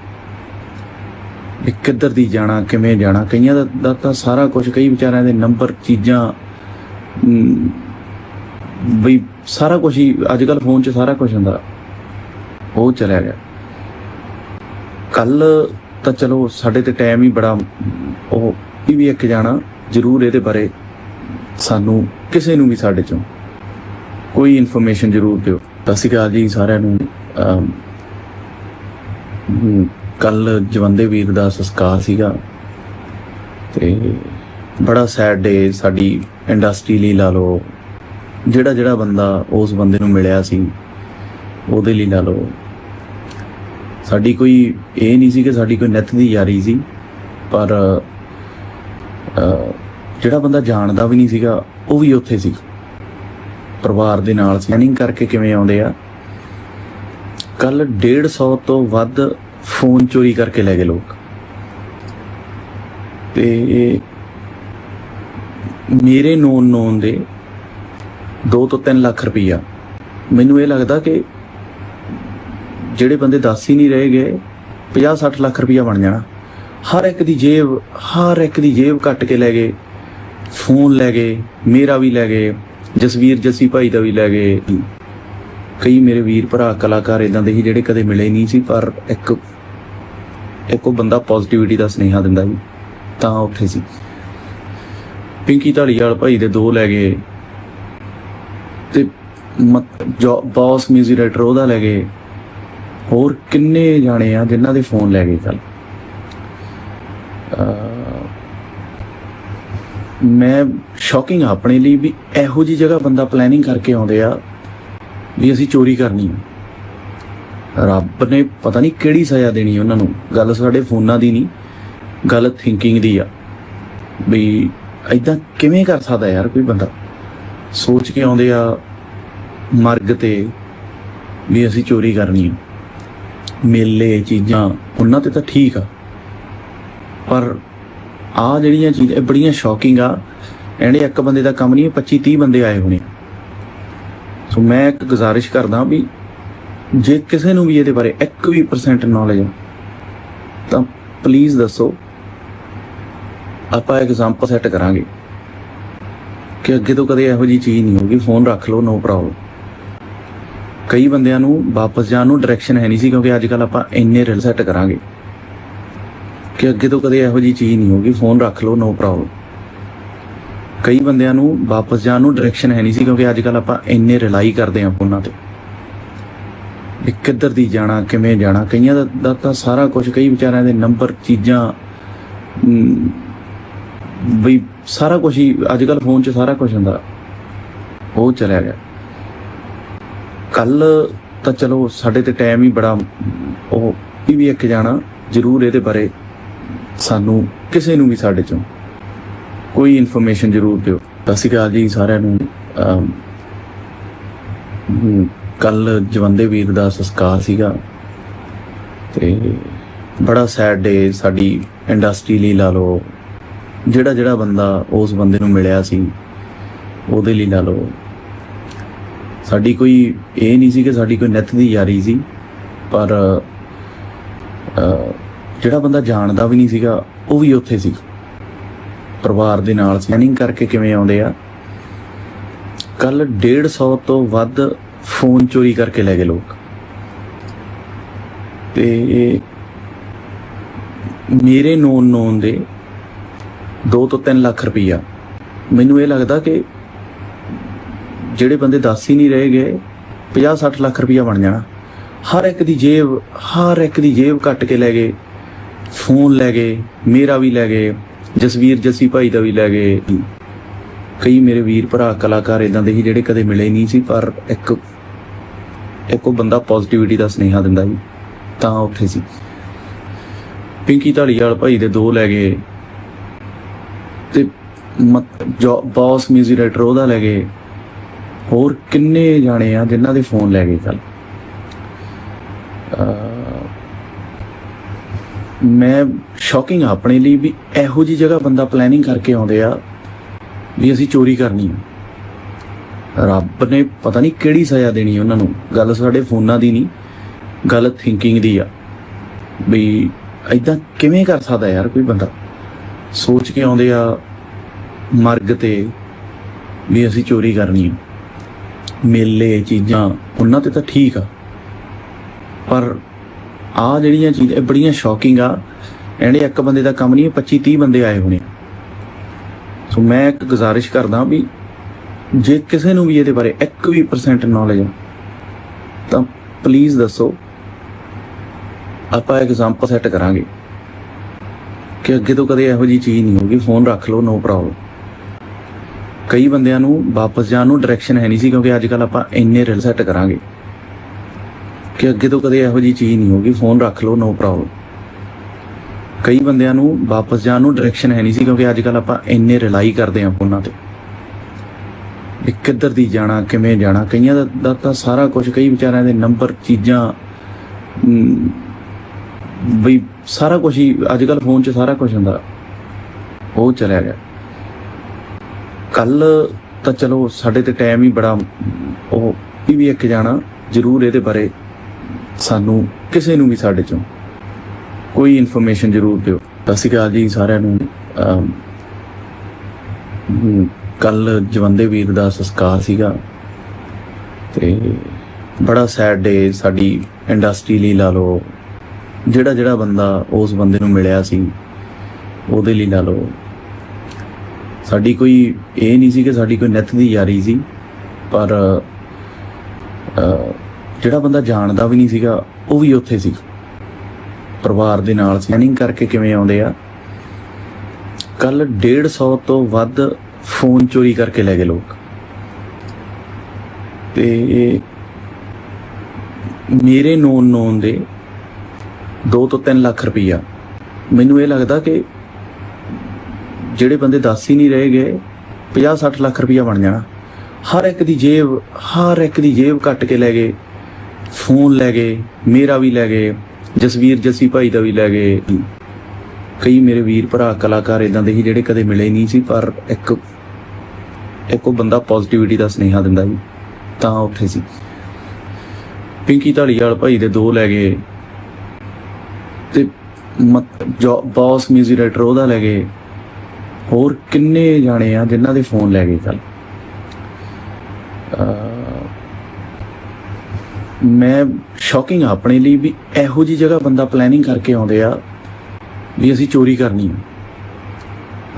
ਵੀ ਕਿੱਧਰ ਦੀ ਜਾਣਾ ਕਿਵੇਂ ਜਾਣਾ? ਕਈਆਂ ਦਾ, ਤਾਂ ਸਾਰਾ ਕੁਝ ਕਈ ਵਿਚਾਰਿਆਂ ਦੇ ਨੰਬਰ ਚੀਜ਼ਾਂ ਅਮ, ਵੀ ਸਾਰਾ ਕੁਝ ਹੀ ਅੱਜ ਕੱਲ ਫੋਨ 'ਚ ਸਾਰਾ ਕੁਝ ਹੁੰਦਾ। ਉਹ ਚਲਿਆ ਗਿਆ। ਕੱਲ ਤਾਂ ਚਲੋ ਸਾਡੇ ਤੇ ਟਾਈਮ ਹੀ ਬੜਾ ਉਹ ਵੀ ਵੀ ਇੱਕ ਜਾਣਾ ਜ਼ਰੂਰ ਇਹਦੇ ਬਾਰੇ ਸਾਨੂੰ ਕਿਸੇ ਨੂੰ ਵੀ ਸਾਡੇ ਚੋਂ ਕੋਈ ਇਨਫੋਰਮੇਸ਼ਨ ਜ਼ਰੂਰ ਦਿਓ। ਸਤਿ ਸ਼੍ਰੀ ਅਕਾਲ ਜੀ ਸਾਰਿਆਂ ਨੂੰ। ਕੱਲ ਜਵੰਦੇ ਵੀਰ ਦਾ ਸੰਸਕਾਰ ਸੀਗਾ ਤੇ ਬੜਾ ਸੈਡ ਡੇ ਸਾਡੀ ਇੰਡਸਟਰੀ ਲਈ ਲਾ ਲਓ। ਜਿਹੜਾ ਜਿਹੜਾ ਬੰਦਾ ਉਸ ਬੰਦੇ ਨੂੰ ਮਿਲਿਆ ਸੀ, ਉਹਦੇ ਲਈ ਲਾ ਲਓ। ਸਾਡੀ ਕੋਈ ਇਹ ਨਹੀਂ ਸੀ ਕਿ ਸਾਡੀ ਕੋਈ ਨਿੱਤ ਦੀ ਯਾਰੀ ਸੀ, ਪਰ ਜਿਹੜਾ ਬੰਦਾ ਜਾਣਦਾ ਵੀ ਨਹੀਂ ਸੀਗਾ, ਉਹ ਵੀ ਉੱਥੇ ਸੀ। ਪਰਿਵਾਰ ਦੇ ਨਾਲ ਪਲੈਨਿੰਗ ਕਰਕੇ ਕਿਵੇਂ ਆਉਂਦੇ ਆ ਕੱਲ 150 ਤੋਂ ਵੱਧ ਫੋਨ ਚੋਰੀ ਕਰਕੇ ਲੈ ਗਏ ਲੋਕ। ਤੇ ਮੇਰੇ ਨੋਨ ਨੋਨ ਦੇ 2 ਤੋਂ 3 ਲੱਖ ਰੁਪਈਆ। ਮੈਨੂੰ ਇਹ ਲੱਗਦਾ ਕਿ ਜਿਹੜੇ ਬੰਦੇ ਦੱਸ ਹੀ ਨਹੀਂ ਰਹੇ ਗਏ 50 60 ਲੱਖ ਰੁਪਈਆ ਬਣ ਜਾਣਾ। ਹਰ ਇੱਕ ਦੀ ਜੇਬ, ਹਰ ਇੱਕ ਦੀ ਜੇਬ ਕੱਟ ਕੇ ਲੈ ਗਏ, ਫੋਨ ਲੈ ਗਏ, ਮੇਰਾ ਵੀ ਲੈ ਗਏ, ਜਸਵੀਰ ਜੱਸੀ ਭਾਈ ਦਾ ਵੀ ਲੈ ਗਏ। ਕਈ ਮੇਰੇ ਵੀਰ ਭਰਾ, ਕਲਾਕਾਰ ਇਦਾਂ ਦੇ ਸੀ ਜਿਹੜੇ ਕਦੇ ਮਿਲੇ ਨਹੀਂ ਸੀ, ਪਰ ਇੱਕ ਇੱਕ ਉਹ ਬੰਦਾ ਪੋਜ਼ਿਟਿਵਿਟੀ ਦਾ ਸਨੇਹਾ ਦਿੰਦਾ ਸੀ, ਤਾਂ ਉੱਥੇ ਸੀ। ਪਿੰਕੀ ਢਾਲੀਵਾਲ ਭਾਈ ਦੇ ਦੋ ਲੈ ਗਏ। ਤੇ ਬੌਸ ਮਿਊਜ਼ਿਕ ਡਾਇਰੈਕਟਰ ਉਹਦਾ ਲੈ ਗਏ। ਹੋਰ ਕਿੰਨੇ ਜਾਣੇ ਆ ਜਿਨ੍ਹਾਂ ਦੇ ਫੋਨ ਲੈ ਗਏ ਕੱਲ ਮੈਂ ਸ਼ੌਕਿੰਗ ਆਪਣੇ ਲਈ ਵੀ ਇਹੋ ਜੀ ਜਗ੍ਹਾ ਬੰਦਾ ਪਲੈਨਿੰਗ ਕਰਕੇ ਆਉਂਦੇ ਆ। ਵੀ ਅਸੀਂ ਚੋਰੀ ਕਰਨੀ ਆ। ਰੱਬ ਨੇ ਪਤਾ ਨਹੀਂ ਕਿਹੜੀ ਸਜ਼ਾ ਦੇਣੀ ਉਹਨਾਂ ਨੂੰ। ਗੱਲ ਸਾਡੇ ਫੋਨਾਂ ਦੀ ਨਹੀਂ, ਗੱਲ ਥਿੰਕਿੰਗ ਦੀ ਆ। ਵੀ ਐਦਾਂ ਕਿਵੇਂ ਕਰ ਸਕਦਾ ਯਾਰ ਕੋਈ ਬੰਦਾ? ਸੋਚ ਕੇ ਆਉਂਦੇ ਆ ਮਰਗ ਤੇ ਵੀ ਅਸੀਂ ਚੋਰੀ ਕਰਨੀ ਆ। ਮੇਲੇ, ਚੀਜ਼ਾਂ, ਉਹਨਾਂ ਤੇ ਤਾਂ ਠੀਕ ਆ। ਪਰ ਆ ਜਿਹੜੀਆਂ ਚੀਜ਼ਾਂ ਬੜੀਆਂ ਸ਼ੌਕਿੰਗ ਆ। ਇਹਨੇ ਇੱਕ ਬੰਦੇ ਦਾ ਕੰਮ ਨਹੀਂ 25 30 ਬੰਦੇ ਆਏ ਹੋਣੇ। ਸੋ ਮੈਂ ਇੱਕ ਗੁਜ਼ਾਰਿਸ਼ ਕਰਦਾ ਵੀ ਜੇ ਕਿਸੇ ਨੂੰ ਵੀ ਇਹਦੇ ਬਾਰੇ 1% ਨੌਲੇਜ ਆ, ਤਾਂ ਪਲੀਜ਼ ਦੱਸੋ, ਆਪਾਂ ਐਗਜ਼ਾਮਪਲ ਸੈੱਟ ਕਰਾਂਗੇ ਕਿ ਅੱਗੇ ਤੋਂ ਕਦੇ ਇਹੋ ਜੀ ਚੀਜ਼ ਨਹੀਂ ਹੋਗੀ ਫੋਨ ਰੱਖ ਲਓ ਨੋ ਪ੍ਰੋਬਲਮ ਕਈ ਬੰਦਿਆਂ ਨੂੰ ਵਾਪਸ ਜਾਣ ਨੂੰ ਡਾਇਰੈਕਸ਼ਨ ਹੈ ਨਹੀਂ ਸੀ ਕਿਉਂਕਿ ਅੱਜ ਕੱਲ ਆਪਾਂ ਇੰਨੇ ਰਿਲ ਸੈੱਟ ਕਰਾਂਗੇ ਕਿ ਅੱਗੇ ਤੋਂ ਕਦੇ ਇਹੋ ਜੀ ਚੀਜ਼ ਨਹੀਂ ਹੋਗੀ ਫੋਨ ਰੱਖ ਲਓ ਨੋ ਪ੍ਰੋਬਲਮ ਕਈ ਬੰਦਿਆਂ ਨੂੰ ਵਾਪਸ ਜਾਣ ਨੂੰ ਡਾਇਰੈਕਸ਼ਨ ਹੈ ਨਹੀਂ ਸੀ ਕਿਉਂਕਿ ਅੱਜ ਕੱਲ ਆਪਾਂ ਇੰਨੇ ਰਿਲਾਈ ਕਰਦੇ ਹਾਂ ਫੋਨਾਂ ਤੇ। ਵੀ ਕਿੱਧਰ ਦੀ ਜਾਣਾ ਕਿਵੇਂ ਜਾਣਾ ਕਈਆਂ ਦਾ, ਤਾਂ ਸਾਰਾ ਕੁਝ ਕਈ ਵਿਚਾਰਿਆਂ ਦੇ ਨੰਬਰ ਚੀਜ਼ਾਂ ਵੀ ਸਾਰਾ ਕੁਝ ਹੀ ਅੱਜ ਕੱਲ ਫੋਨ 'ਚ ਸਾਰਾ ਕੁਝ ਹੁੰਦਾ। ਉਹ ਚਲਿਆ ਗਿਆ। ਕੱਲ ਤਾਂ ਚਲੋ ਸਾਡੇ ਤੇ ਟਾਈਮ ਹੀ ਬੜਾ ਉਹ ਵੀ ਵੀ ਇੱਕ ਜਾਣਾ ਜ਼ਰੂਰ ਇਹਦੇ ਬਾਰੇ ਸਾਨੂੰ ਕਿਸੇ ਨੂੰ ਵੀ ਸਾਡੇ ਚੋਂ। ਕੋਈ ਇਨਫੋਰਮੇਸ਼ਨ ਜ਼ਰੂਰ ਦਿਓ। ਸਤਿ ਸ਼੍ਰੀ ਅਕਾਲ ਜੀ ਸਾਰਿਆਂ ਨੂੰ। ਕੱਲ ਜਵੰਦੇ ਵੀਰ ਦਾ ਸੰਸਕਾਰ ਸੀਗਾ। ਤੇ ਬੜਾ ਸੈਡ ਡੇ ਸਾਡੀ ਇੰਡਸਟਰੀ ਲਈ ਲਾ ਲਓ। ਜਿਹੜਾ ਜਿਹੜਾ ਬੰਦਾ ਉਸ ਬੰਦੇ ਨੂੰ ਮਿਲਿਆ ਸੀ, ਉਹਦੇ ਲਈ ਲਾ ਲਓ। ਸਾਡੀ ਕੋਈ ਇਹ ਨਹੀਂ ਸੀ ਕਿ ਸਾਡੀ ਕੋਈ ਨਿੱਤ ਦੀ ਯਾਰੀ ਸੀ, ਪਰ ਜਿਹੜਾ ਬੰਦਾ ਜਾਣਦਾ ਵੀ ਨਹੀਂ ਸੀਗਾ, ਉਹ ਵੀ ਉੱਥੇ ਸੀ। ਪਰਿਵਾਰ ਦੇ ਨਾਲ ਪਲੈਨਿੰਗ ਕਰਕੇ ਕਿਵੇਂ ਆਉਂਦੇ ਆ? ਕੱਲ 150 ਤੋਂ ਵੱਧ ਫੋਨ ਚੋਰੀ ਕਰਕੇ ਲੈ ਗਏ ਲੋਕ। ਤੇ ਮੇਰੇ ਨੋਨ ਨੋਨ ਦੇ 2 ਤੋਂ 3 ਲੱਖ ਰੁਪਈਆ। ਮੈਨੂੰ ਇਹ ਲੱਗਦਾ ਕਿ ਜਿਹੜੇ ਬੰਦੇ ਦੱਸ ਹੀ ਨਹੀਂ ਰਹੇ ਗਏ 50 60 ਲੱਖ ਰੁਪਈਆ ਬਣ ਜਾਣਾ। ਹਰ ਇੱਕ ਦੀ ਜੇਬ, ਹਰ ਇੱਕ ਦੀ ਜੇਬ ਕੱਟ ਕੇ ਲੈ ਗਏ ਫੋਨ ਲੈ ਗਏ, ਮੇਰਾ ਵੀ ਲੈ ਗਏ। ਜਸਵੀਰ ਜੱਸੀ ਭਾਈ ਦਾ ਵੀ ਲੈ ਗਏ ਕਈ ਮੇਰੇ ਵੀਰ ਭਰਾ ਕਲਾਕਾਰ ਇਦਾਂ ਦੇ ਸੀ ਜਿਹੜੇ ਕਦੇ ਮਿਲੇ ਨਹੀਂ ਸੀ, ਪਰ ਇੱਕ ਇੱਕ ਉਹ ਬੰਦਾ ਪੋਜ਼ਿਟਿਵਿਟੀ ਦਾ ਸਨੇਹਾ ਦਿੰਦਾ ਸੀ, ਤਾਂ ਉੱਥੇ ਸੀ। ਪਿੰਕੀ ਢਾਲੀਵਾਲ ਭਾਈ ਦੇ ਦੋ ਲੈ ਗਏ ਤੇ ਬੌਸ ਮਿਊਜ਼ਿਕ ਡਾਇਰੈਕਟਰ ਉਹਦਾ ਲੈ ਗਏ ਹੋਰ ਕਿੰਨੇ ਜਾਣੇ ਆ ਜਿਨ੍ਹਾਂ ਦੇ ਫੋਨ ਲੈ ਗਏ ਕੱਲ ਮੈਂ ਸ਼ੌਕਿੰਗ ਆਪਣੇ ਲਈ ਵੀ ਇਹੋ ਜੀ ਜਗ੍ਹਾ ਬੰਦਾ ਪਲੈਨਿੰਗ ਕਰਕੇ ਆਉਂਦੇ ਆ ਵੀ ਅਸੀਂ ਚੋਰੀ ਕਰਨੀ ਆ। ਰੱਬ ਨੇ ਪਤਾ ਨਹੀਂ ਕਿਹੜੀ ਸਜ਼ਾ ਦੇਣੀ ਉਹਨਾਂ ਨੂੰ। ਗੱਲ ਸਾਡੇ ਫੋਨਾਂ ਦੀ ਨਹੀਂ, ਗੱਲ ਥਿੰਕਿੰਗ ਦੀ ਆ। ਵੀ ਐਦਾਂ ਕਿਵੇਂ ਕਰ ਸਕਦਾ ਯਾਰ ਕੋਈ ਬੰਦਾ? ਸੋਚ ਕੇ ਆਉਂਦੇ ਆ ਮਰਗ ਤੇ ਵੀ ਅਸੀਂ ਚੋਰੀ ਕਰਨੀ ਆ। ਮੇਲੇ, ਚੀਜ਼ਾਂ, ਉਹਨਾਂ ਤੇ ਤਾਂ ਠੀਕ ਆ। ਪਰ ਆ ਜਿਹੜੀਆਂ ਚੀਜ਼ਾਂ, ਇਹ ਬੜੀਆਂ ਸ਼ੌਕਿੰਗ ਆ। ਐਂਡ ਇੱਕ ਬੰਦੇ ਦਾ ਕੰਮ ਨਹੀਂ 25 30 ਬੰਦੇ ਆਏ ਹੋਣੇ ਸੋ ਮੈਂ ਇੱਕ ਗੁਜ਼ਾਰਿਸ਼ ਕਰਦਾ ਵੀ ਜੇ ਕਿਸੇ ਨੂੰ ਵੀ ਇਹਦੇ ਬਾਰੇ 1% ਨੌਲੇਜ ਆ, ਤਾਂ ਪਲੀਜ਼ ਦੱਸੋ, ਆਪਾਂ ਐਗਜ਼ਾਮਪਲ ਸੈੱਟ ਕਰਾਂਗੇ ਕਿ ਅੱਗੇ ਤੋਂ ਕਦੇ ਇਹੋ ਜੀ ਚੀਜ਼ ਨਹੀਂ ਹੋਗੀ ਫੋਨ ਰੱਖ ਲਓ ਨੋ ਪ੍ਰੋਬਲਮ ਕਈ ਬੰਦਿਆਂ ਨੂੰ ਵਾਪਸ ਜਾਣ ਨੂੰ ਡਾਇਰੈਕਸ਼ਨ ਹੈ ਨਹੀਂ ਸੀ, ਕਿਉਂਕਿ ਅੱਜ ਕੱਲ ਆਪਾਂ ਇੰਨੇ ਰਿਲ ਸੈੱਟ ਕਰਾਂਗੇ। ਕਿ ਅੱਗੇ ਤੋਂ ਕਦੇ ਇਹੋ ਜੀ ਚੀਜ਼ ਨਹੀਂ ਹੋਗੀ ਫੋਨ ਰੱਖ ਲਓ ਨੋ ਪ੍ਰੋਬਲਮ ਕਈ ਬੰਦਿਆਂ ਨੂੰ ਵਾਪਸ ਜਾਣ ਨੂੰ ਡਾਇਰੈਕਸ਼ਨ ਹੈ ਨਹੀਂ ਸੀ ਕਿਉਂਕਿ ਅੱਜ ਕੱਲ ਆਪਾਂ ਇੰਨੇ ਰਿਲਾਈ ਕਰਦੇ ਹਾਂ ਫੋਨਾਂ ਤੇ। ਵੀ ਕਿੱਧਰ ਦੀ ਜਾਣਾ ਕਿਵੇਂ ਜਾਣਾ ਕਈਆਂ ਦਾ, ਤਾਂ ਸਾਰਾ ਕੁਝ ਕਈ ਵਿਚਾਰਿਆਂ ਦੇ ਨੰਬਰ ਚੀਜ਼ਾਂ ਬਈ ਸਾਰਾ ਕੁਝ ਹੀ ਅੱਜ ਕੱਲ ਫੋਨ 'ਚ ਸਾਰਾ ਕੁਝ ਹੁੰਦਾ। ਉਹ ਚਲਿਆ ਗਿਆ। ਕੱਲ ਤਾਂ ਚਲੋ ਸਾਡੇ ਤੇ ਟਾਈਮ ਹੀ ਬੜਾ ਉਹ ਵੀ ਇੱਕ ਜਾਣਾ ਜ਼ਰੂਰ ਇਹਦੇ ਬਾਰੇ ਸਾਨੂੰ ਕਿਸੇ ਨੂੰ ਵੀ ਸਾਡੇ ਚੋਂ ਕੋਈ ਇਨਫੋਰਮੇਸ਼ਨ ਜ਼ਰੂਰ ਦਿਓ। ਸਤਿ ਸ਼੍ਰੀ ਅਕਾਲ ਜੀ ਸਾਰਿਆਂ ਨੂੰ। ਕੱਲ ਜਵੰਦੇ ਵੀਰ ਦਾ ਸੰਸਕਾਰ ਸੀਗਾ ਤੇ ਬੜਾ ਸੈਡ ਡੇ ਸਾਡੀ ਇੰਡਸਟਰੀ ਲਈ ਲਾ ਲਓ। ਜਿਹੜਾ ਜਿਹੜਾ ਬੰਦਾ ਉਸ ਬੰਦੇ ਨੂੰ ਮਿਲਿਆ ਸੀ, ਉਹਦੇ ਲਈ ਲਾ ਲਓ। ਸਾਡੀ ਕੋਈ ਇਹ ਨਹੀਂ ਸੀ ਕਿ ਸਾਡੀ ਕੋਈ ਨਿੱਤ ਦੀ ਯਾਰੀ ਸੀ, ਪਰ ਜਿਹੜਾ ਬੰਦਾ ਜਾਣਦਾ ਵੀ ਨਹੀਂ ਸੀਗਾ, ਉਹ ਵੀ ਉੱਥੇ ਸੀ। ਪਰਿਵਾਰ ਦੇ ਨਾਲ ਪਲੈਨਿੰਗ ਕਰਕੇ ਕਿਵੇਂ ਆਉਂਦੇ ਆ? ਕੱਲ 150 ਤੋਂ ਵੱਧ ਫੋਨ ਚੋਰੀ ਕਰਕੇ ਲੈ ਗਏ ਲੋਕ। ਤੇ ਮੇਰੇ ਨੋਨ ਨੋਨ ਦੇ 2 ਤੋਂ 3 ਲੱਖ ਰੁਪਈਆ। ਮੈਨੂੰ ਇਹ ਲੱਗਦਾ ਕਿ ਜਿਹੜੇ ਬੰਦੇ ਦੱਸ ਹੀ ਨਹੀਂ ਰਹੇ ਗਏ 50 60 ਲੱਖ ਰੁਪਈਆ ਬਣ ਜਾਣਾ। ਹਰ ਇੱਕ ਦੀ ਜੇਬ, ਹਰ ਇੱਕ ਦੀ ਜੇਬ ਕੱਟ ਕੇ ਲੈ ਗਏ। ਫੋਨ ਲੈ ਗਏ, ਮੇਰਾ ਵੀ ਲੈ ਗਏ, ਜਸਵੀਰ ਜੱਸੀ ਭਾਈ ਦਾ ਵੀ ਲੈ ਗਏ। ਕਈ ਮੇਰੇ ਵੀਰ ਭਰਾ, ਕਲਾਕਾਰ ਇਦਾਂ ਦੇ ਸੀ ਜਿਹੜੇ ਕਦੇ ਮਿਲੇ ਨਹੀਂ ਸੀ, ਪਰ ਇੱਕ ਇੱਕ ਉਹ ਬੰਦਾ ਪੋਜ਼ਿਟਿਵਿਟੀ ਦਾ ਸਨੇਹਾ ਦਿੰਦਾ ਸੀ, ਤਾਂ ਉੱਥੇ ਸੀ। ਪਿੰਕੀ ਢਾਲੀਵਾਲ ਭਾਈ ਦੇ ਦੋ ਲੈ ਗਏ। ਤੇ ਮਤ- ਜੋ ਬੌਸ ਮਿਊਜ਼ਿਕ ਡਾਇਰੈਕਟਰ ਉਹਦਾ ਲੈ ਗਏ। ਹੋਰ ਕਿੰਨੇ ਜਾਣੇ ਆ ਜਿਨ੍ਹਾਂ ਦੇ ਫੋਨ ਲੈ ਗਏ ਕੱਲ ਮੈਂ ਸ਼ੌਕਿੰਗ ਆਪਣੇ ਲਈ ਵੀ ਇਹੋ ਜੀ ਜਗ੍ਹਾ ਬੰਦਾ ਪਲੈਨਿੰਗ ਕਰਕੇ ਆਉਂਦੇ ਆ ਵੀ ਅਸੀਂ ਚੋਰੀ ਕਰਨੀ ਆ।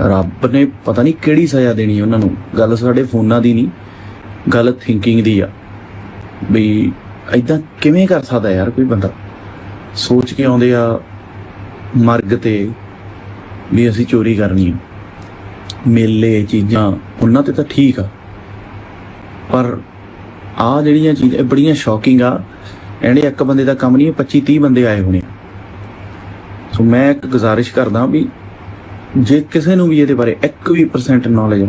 ਰੱਬ ਨੇ ਪਤਾ ਨਹੀਂ ਕਿਹੜੀ ਸਜ਼ਾ ਦੇਣੀ ਉਹਨਾਂ ਨੂੰ। ਗੱਲ ਸਾਡੇ ਫੋਨਾਂ ਦੀ ਨਹੀਂ, ਗੱਲ ਥਿੰਕਿੰਗ ਦੀ ਆ। ਵੀ ਐਦਾਂ ਕਿਵੇਂ ਕਰ ਸਕਦਾ ਯਾਰ ਕੋਈ ਬੰਦਾ? ਸੋਚ ਕੇ ਆਉਂਦੇ ਆ ਮਰਗ ਤੇ ਵੀ ਅਸੀਂ ਚੋਰੀ ਕਰਨੀ ਆ। ਮੇਲੇ, ਚੀਜ਼ਾਂ, ਉਹਨਾਂ ਤੇ ਤਾਂ ਠੀਕ ਆ। ਪਰ ਆ ਜਿਹੜੀਆਂ ਚੀਜ਼ਾਂ, ਇਹ ਬੜੀਆਂ ਸ਼ੌਕਿੰਗ ਆ। ਐਂਡ ਇੱਕ ਬੰਦੇ ਦਾ ਕੰਮ ਨਹੀਂ 25 30 ਬੰਦੇ ਆਏ ਹੋਣੇ ਸੋ ਮੈਂ ਇੱਕ ਗੁਜ਼ਾਰਿਸ਼ ਕਰਦਾ ਵੀ ਜੇ ਕਿਸੇ ਨੂੰ ਵੀ ਇਹਦੇ ਬਾਰੇ 1 ਵੀ ਪਰਸੈਂਟ ਨੌਲੇਜ ਆ,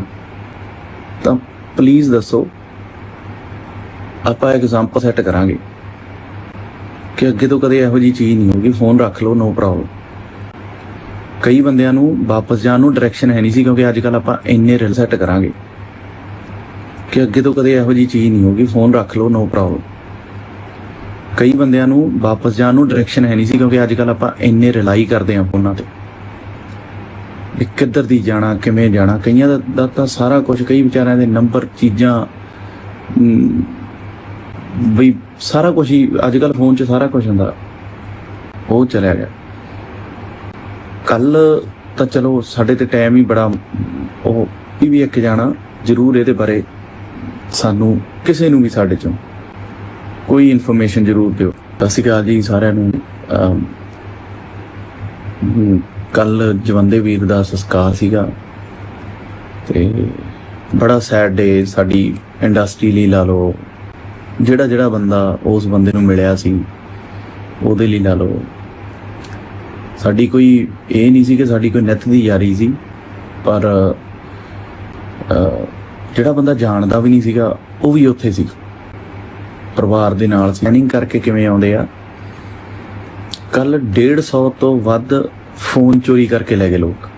ਤਾਂ ਪਲੀਜ਼ ਦੱਸੋ, ਆਪਾਂ ਐਗਜ਼ਾਮਪਲ ਸੈੱਟ ਕਰਾਂਗੇ ਕਿ ਅੱਗੇ ਤੋਂ ਕਦੇ ਇਹੋ ਜੀ ਚੀਜ਼ ਨਹੀਂ ਹੋਊਗੀ। ਫੋਨ ਰੱਖ ਲਓ ਨੋ ਪ੍ਰੋਬਲਮ ਕਈ ਬੰਦਿਆਂ ਨੂੰ ਵਾਪਸ ਜਾਣ ਨੂੰ ਡਾਇਰੈਕਸ਼ਨ ਹੈ ਨਹੀਂ ਸੀ, ਕਿਉਂਕਿ ਅੱਜ ਕੱਲ ਆਪਾਂ ਇੰਨੇ ਰਿਲ ਸੈੱਟ ਕਰਾਂਗੇ। ਕਿ ਅੱਗੇ ਤੋਂ ਕਦੇ ਇਹੋ ਜੀ ਚੀਜ਼ ਨਹੀਂ ਹੋਊਗੀ। ਫੋਨ ਰੱਖ ਲਓ ਨੋ ਪ੍ਰੋਬਲਮ ਕਈ ਬੰਦਿਆਂ ਨੂੰ ਵਾਪਸ ਜਾਣ ਨੂੰ ਡਾਇਰੈਕਸ਼ਨ ਹੈ ਨਹੀਂ ਸੀ ਕਿਉਂਕਿ ਅੱਜ ਕੱਲ ਆਪਾਂ ਇੰਨੇ ਰਿਲਾਈ ਕਰਦੇ ਹਾਂ ਫੋਨਾਂ ਤੇ। ਵੀ ਕਿੱਧਰ ਦੀ ਜਾਣਾ ਕਿਵੇਂ ਜਾਣਾ। ਕਈਆਂ ਦਾ, ਤਾਂ ਸਾਰਾ ਕੁਝ ਕਈ ਵਿਚਾਰਿਆਂ ਦੇ ਨੰਬਰ ਚੀਜ਼ਾਂ ਵੀ ਸਾਰਾ ਕੁਝ ਹੀ ਅੱਜ ਕੱਲ ਫੋਨ 'ਚ ਸਾਰਾ ਕੁਝ ਹੁੰਦਾ। ਉਹ ਚਲਿਆ ਗਿਆ। ਕੱਲ ਤਾਂ ਚਲੋ ਸਾਡੇ ਤੇ ਟਾਈਮ ਹੀ ਬੜਾ ਉਹ ਵੀ ਇੱਕ ਜਾਣਾ। ਜ਼ਰੂਰ ਇਹਦੇ ਬਾਰੇ ਸਾਨੂੰ ਕਿਸੇ ਨੂੰ ਵੀ ਸਾਡੇ ਚੋਂ ਕੋਈ ਇਨਫੋਰਮੇਸ਼ਨ ਜ਼ਰੂਰ ਦਿਓ। ਸਤਿ ਸ਼੍ਰੀ ਅਕਾਲ ਜੀ ਸਾਰਿਆਂ ਨੂੰ। ਕੱਲ ਜਵੰਦੇ ਵੀਰ ਦਾ ਸੰਸਕਾਰ ਸੀਗਾ ਤੇ ਬੜਾ ਸੈਡ ਡੇ ਸਾਡੀ ਇੰਡਸਟਰੀ ਲਈ ਲਾ ਲਓ। ਜਿਹੜਾ ਜਿਹੜਾ ਬੰਦਾ ਉਸ ਬੰਦੇ ਨੂੰ ਮਿਲਿਆ ਸੀ, ਉਹਦੇ ਲਈ ਲਾ ਲਓ। ਸਾਡੀ ਕੋਈ ਇਹ ਨਹੀਂ ਸੀ ਕਿ ਸਾਡੀ ਕੋਈ ਨਿੱਤ ਦੀ ਯਾਰੀ ਸੀ, ਪਰ ਜਿਹੜਾ ਬੰਦਾ ਜਾਣਦਾ ਵੀ ਨਹੀਂ ਸੀਗਾ, ਉਹ ਵੀ ਉੱਥੇ ਸੀ। ਪਰਿਵਾਰ ਦੇ ਨਾਲ ਪਲੈਨਿੰਗ ਕਰਕੇ ਕਿਵੇਂ ਆਉਂਦੇ ਆ? ਕੱਲ 150 ਤੋਂ ਵੱਧ ਫੋਨ ਚੋਰੀ ਕਰਕੇ ਲੈ ਗਏ ਲੋਕ।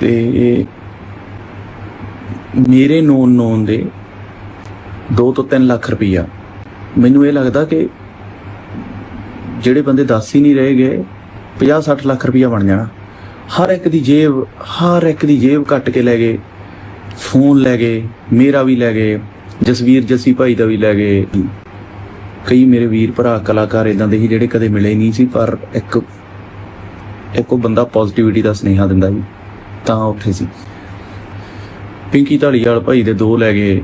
ਤੇ ਮੇਰੇ ਨੋਨ ਨੋਨ ਦੇ 2 ਤੋਂ 3 ਲੱਖ ਰੁਪਈਆ। ਮੈਨੂੰ ਇਹ ਲੱਗਦਾ ਕਿ ਜਿਹੜੇ ਬੰਦੇ ਦੱਸ ਹੀ ਨਹੀਂ ਰਹੇ ਗਏ 50 60 ਲੱਖ ਰੁਪਈਆ ਬਣ ਜਾਣਾ। ਹਰ ਇੱਕ ਦੀ ਜੇਬ, ਹਰ ਇੱਕ ਦੀ ਜੇਬ ਕੱਟ ਕੇ ਲੈ ਗਏ। ਫੋਨ ਲੈ ਗਏ, ਮੇਰਾ ਵੀ ਲੈ ਗਏ, ਜਸਵੀਰ ਜੱਸੀ ਭਾਈ ਦਾ ਵੀ ਲੈ ਗਏ। ਕਈ ਮੇਰੇ ਵੀਰ ਭਰਾ, ਕਲਾਕਾਰ ਇਦਾਂ ਦੇ ਸੀ ਜਿਹੜੇ ਕਦੇ ਮਿਲੇ ਨਹੀਂ ਸੀ, ਪਰ ਇੱਕ ਇੱਕ ਉਹ ਬੰਦਾ ਪੋਜ਼ਿਟਿਵਿਟੀ ਦਾ ਸਨੇਹਾ ਦਿੰਦਾ ਸੀ, ਤਾਂ ਉੱਥੇ ਸੀ। ਪਿੰਕੀ ਢਾਲੀਵਾਲ ਭਾਈ ਦੇ ਦੋ ਲੈ ਗਏ।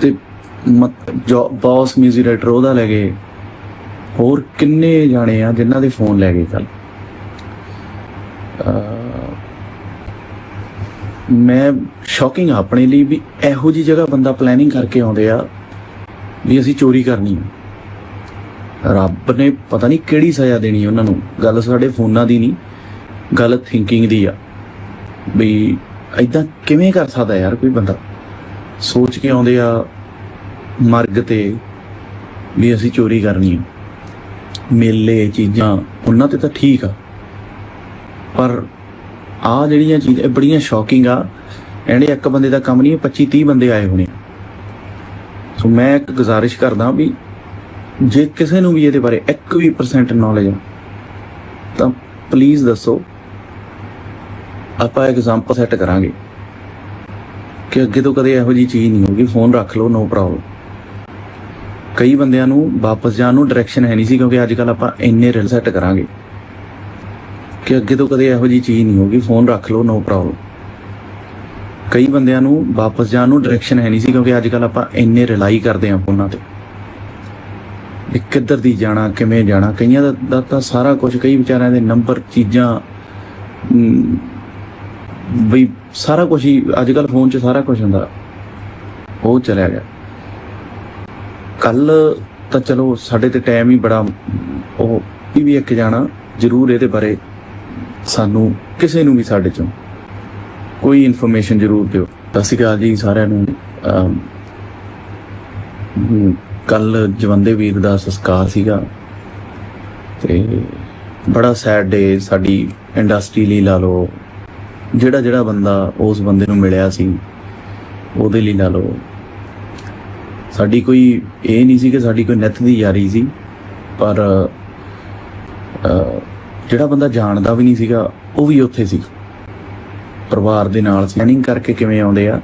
ਤੇ ਮਤ- ਜੋ ਬੌਸ ਮਿਊਜ਼ਿਕ ਡਾਇਰੈਕਟਰ ਉਹਦਾ ਲੈ ਗਏ। ਹੋਰ ਕਿੰਨੇ ਜਾਣੇ ਆ ਜਿਨ੍ਹਾਂ ਦੇ ਫੋਨ ਲੈ ਗਏ ਕੱਲ ਮੈਂ ਸ਼ੌਕਿੰਗ ਆਪਣੇ ਲਈ ਵੀ ਇਹੋ ਜੀ ਜਗ੍ਹਾ ਬੰਦਾ ਪਲੈਨਿੰਗ ਕਰਕੇ ਆਉਂਦੇ ਆ ਵੀ ਅਸੀਂ ਚੋਰੀ ਕਰਨੀ ਆ। ਰੱਬ ਨੇ ਪਤਾ ਨਹੀਂ ਕਿਹੜੀ ਸਜ਼ਾ ਦੇਣੀ ਉਹਨਾਂ ਨੂੰ। ਗੱਲ ਸਾਡੇ ਫੋਨਾਂ ਦੀ ਨਹੀਂ, ਗੱਲ ਥਿੰਕਿੰਗ ਦੀ ਆ। ਵੀ ਐਦਾਂ ਕਿਵੇਂ ਕਰ ਸਕਦਾ ਯਾਰ ਕੋਈ ਬੰਦਾ? ਸੋਚ ਕੇ ਆਉਂਦੇ ਆ ਮਰਗ ਤੇ ਵੀ ਅਸੀਂ ਚੋਰੀ ਕਰਨੀ ਆ। ਮੇਲੇ, ਚੀਜ਼ਾਂ, ਉਹਨਾਂ ਤੇ ਤਾਂ ਠੀਕ ਆ। ਪਰ ਆ ਜਿਹੜੀਆਂ ਚੀਜ਼ਾਂ, ਇਹ ਬੜੀਆਂ ਸ਼ੌਕਿੰਗ ਆ। ਐਂਡ ਇੱਕ ਬੰਦੇ ਦਾ ਕੰਮ ਨਹੀਂ 25 30 ਬੰਦੇ ਆਏ ਹੋਣੇ ਆ। ਸੋ ਮੈਂ ਇੱਕ ਗੁਜ਼ਾਰਿਸ਼ ਕਰਦਾ ਵੀ ਜੇ ਕਿਸੇ ਨੂੰ ਵੀ ਇਹਦੇ ਬਾਰੇ 1 ਵੀ ਪਰਸੈਂਟ ਨੌਲੇਜ ਆ, ਤਾਂ ਪਲੀਜ਼ ਦੱਸੋ, ਆਪਾਂ ਐਗਜ਼ਾਮਪਲ ਸੈੱਟ ਕਰਾਂਗੇ ਕਿ ਅੱਗੇ ਤੋਂ ਕਦੇ ਇਹੋ ਜੀ ਚੀਜ਼ ਨਹੀਂ ਹੋਊਗੀ। ਫੋਨ ਰੱਖ ਲਓ ਨੋ ਪ੍ਰੋਬਲਮ ਕਈ ਬੰਦਿਆਂ ਨੂੰ ਵਾਪਸ ਜਾਣ ਨੂੰ ਡਾਇਰੈਕਸ਼ਨ ਹੈ ਨਹੀਂ ਸੀ, ਕਿਉਂਕਿ ਅੱਜ ਕੱਲ ਆਪਾਂ ਇੰਨੇ ਰਿਲ ਸੈੱਟ ਕਰਾਂਗੇ। ਕਿ ਅੱਗੇ ਤੋਂ ਕਦੇ ਇਹੋ ਜੀ ਚੀਜ਼ ਨਹੀਂ ਹੋਊਗੀ। ਫੋਨ ਰੱਖ ਲਓ ਨੋ ਪ੍ਰੋਬਲਮ ਕਈ ਬੰਦਿਆਂ ਨੂੰ ਵਾਪਸ ਜਾਣ ਨੂੰ ਡਾਇਰੈਕਸ਼ਨ ਹੈ ਨਹੀਂ ਸੀ ਕਿਉਂਕਿ ਅੱਜ ਕੱਲ ਆਪਾਂ ਇੰਨੇ ਰਿਲਾਈ ਕਰਦੇ ਹਾਂ ਫੋਨਾਂ ਤੇ। ਵੀ ਕਿੱਧਰ ਦੀ ਜਾਣਾ ਕਿਵੇਂ ਜਾਣਾ? ਕਈਆਂ ਦਾ, ਤਾਂ ਸਾਰਾ ਕੁਝ ਕਈ ਵਿਚਾਰਿਆਂ ਦੇ ਨੰਬਰ ਚੀਜ਼ਾਂ ਅਮ, ਬਈ ਸਾਰਾ ਕੁਝ ਹੀ ਅੱਜ ਕੱਲ ਫੋਨ 'ਚ ਸਾਰਾ ਕੁਝ ਹੁੰਦਾ। ਉਹ ਚਲਿਆ ਗਿਆ। ਕੱਲ ਤਾਂ ਚਲੋ ਸਾਡੇ ਤੇ ਟਾਈਮ ਹੀ ਬੜਾ ਉਹ ਵੀ ਇੱਕ ਜਾਣਾ। ਜ਼ਰੂਰ ਇਹਦੇ ਬਾਰੇ ਸਾਨੂੰ ਕਿਸੇ ਨੂੰ ਵੀ ਸਾਡੇ ਚੋਂ ਕੋਈ ਇਨਫੋਰਮੇਸ਼ਨ ਜ਼ਰੂਰ ਦਿਓ। ਸਤਿ ਸ਼੍ਰੀ ਅਕਾਲ ਜੀ ਸਾਰਿਆਂ ਨੂੰ। ਕੱਲ ਜਵੰਦੇ ਵੀਰ ਦਾ ਸੰਸਕਾਰ ਸੀਗਾ ਤੇ ਬੜਾ ਸੈਡ ਡੇ ਸਾਡੀ ਇੰਡਸਟਰੀ ਲਈ ਲਾ ਲਓ। ਜਿਹੜਾ ਜਿਹੜਾ ਬੰਦਾ ਉਸ ਬੰਦੇ ਨੂੰ ਮਿਲਿਆ ਸੀ, ਉਹਦੇ ਲਈ ਲਾ ਲਓ। ਸਾਡੀ ਕੋਈ ਇਹ ਨਹੀਂ ਸੀ ਕਿ ਸਾਡੀ ਕੋਈ ਨਿੱਤ ਦੀ ਯਾਰੀ ਸੀ, ਪਰ ਜਿਹੜਾ ਬੰਦਾ ਜਾਣਦਾ ਵੀ ਨਹੀਂ ਸੀਗਾ, ਉਹ ਵੀ ਉੱਥੇ ਸੀ। ਪਰਿਵਾਰ ਦੇ ਨਾਲ ਪਲੈਨਿੰਗ ਕਰਕੇ ਕਿਵੇਂ ਆਉਂਦੇ ਆ?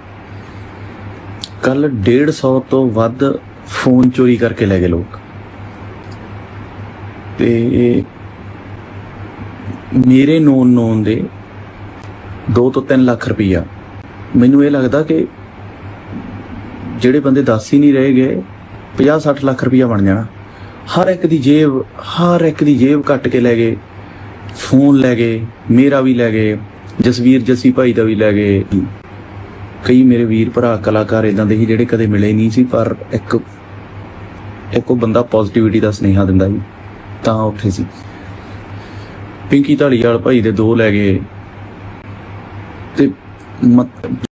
ਕੱਲ 150 ਤੋਂ ਵੱਧ ਫੋਨ ਚੋਰੀ ਕਰਕੇ ਲੈ ਗਏ ਲੋਕ। ਤੇ ਮੇਰੇ ਨੋਨ ਨੋਨ ਦੇ 2 ਤੋਂ 3 ਲੱਖ ਰੁਪਈਆ। ਮੈਨੂੰ ਇਹ ਲੱਗਦਾ ਕਿ ਜਿਹੜੇ ਬੰਦੇ ਦੱਸ ਹੀ ਨਹੀਂ ਰਹੇ ਗਏ 50 60 ਲੱਖ ਰੁਪਈਆ ਬਣ ਜਾਣਾ। ਹਰ ਇੱਕ ਦੀ ਜੇਬ, ਹਰ ਇੱਕ ਦੀ ਜੇਬ ਕੱਟ ਕੇ ਲੈ ਗਏ। ਫੋਨ ਲੈ ਗਏ, ਮੇਰਾ ਵੀ ਲੈ ਗਏ, ਜਸਵੀਰ ਜੱਸੀ ਭਾਈ ਦਾ ਵੀ ਲੈ ਗਏ। ਕਈ ਮੇਰੇ ਵੀਰ ਭਰਾ, ਕਲਾਕਾਰ ਇਦਾਂ ਦੇ ਸੀ ਜਿਹੜੇ ਕਦੇ ਮਿਲੇ ਨਹੀਂ ਸੀ, ਪਰ ਇੱਕ ਇੱਕ ਉਹ ਬੰਦਾ ਪੋਜ਼ਿਟਿਵਿਟੀ ਦਾ ਸੁਨੇਹਾ ਦਿੰਦਾ ਸੀ, ਤਾਂ ਉੱਥੇ ਸੀ। ਪਿੰਕੀ ਢਾਲੀਵਾਲ ਭਾਈ ਦੇ ਦੋ ਲੈ ਗਏ। ਤੇ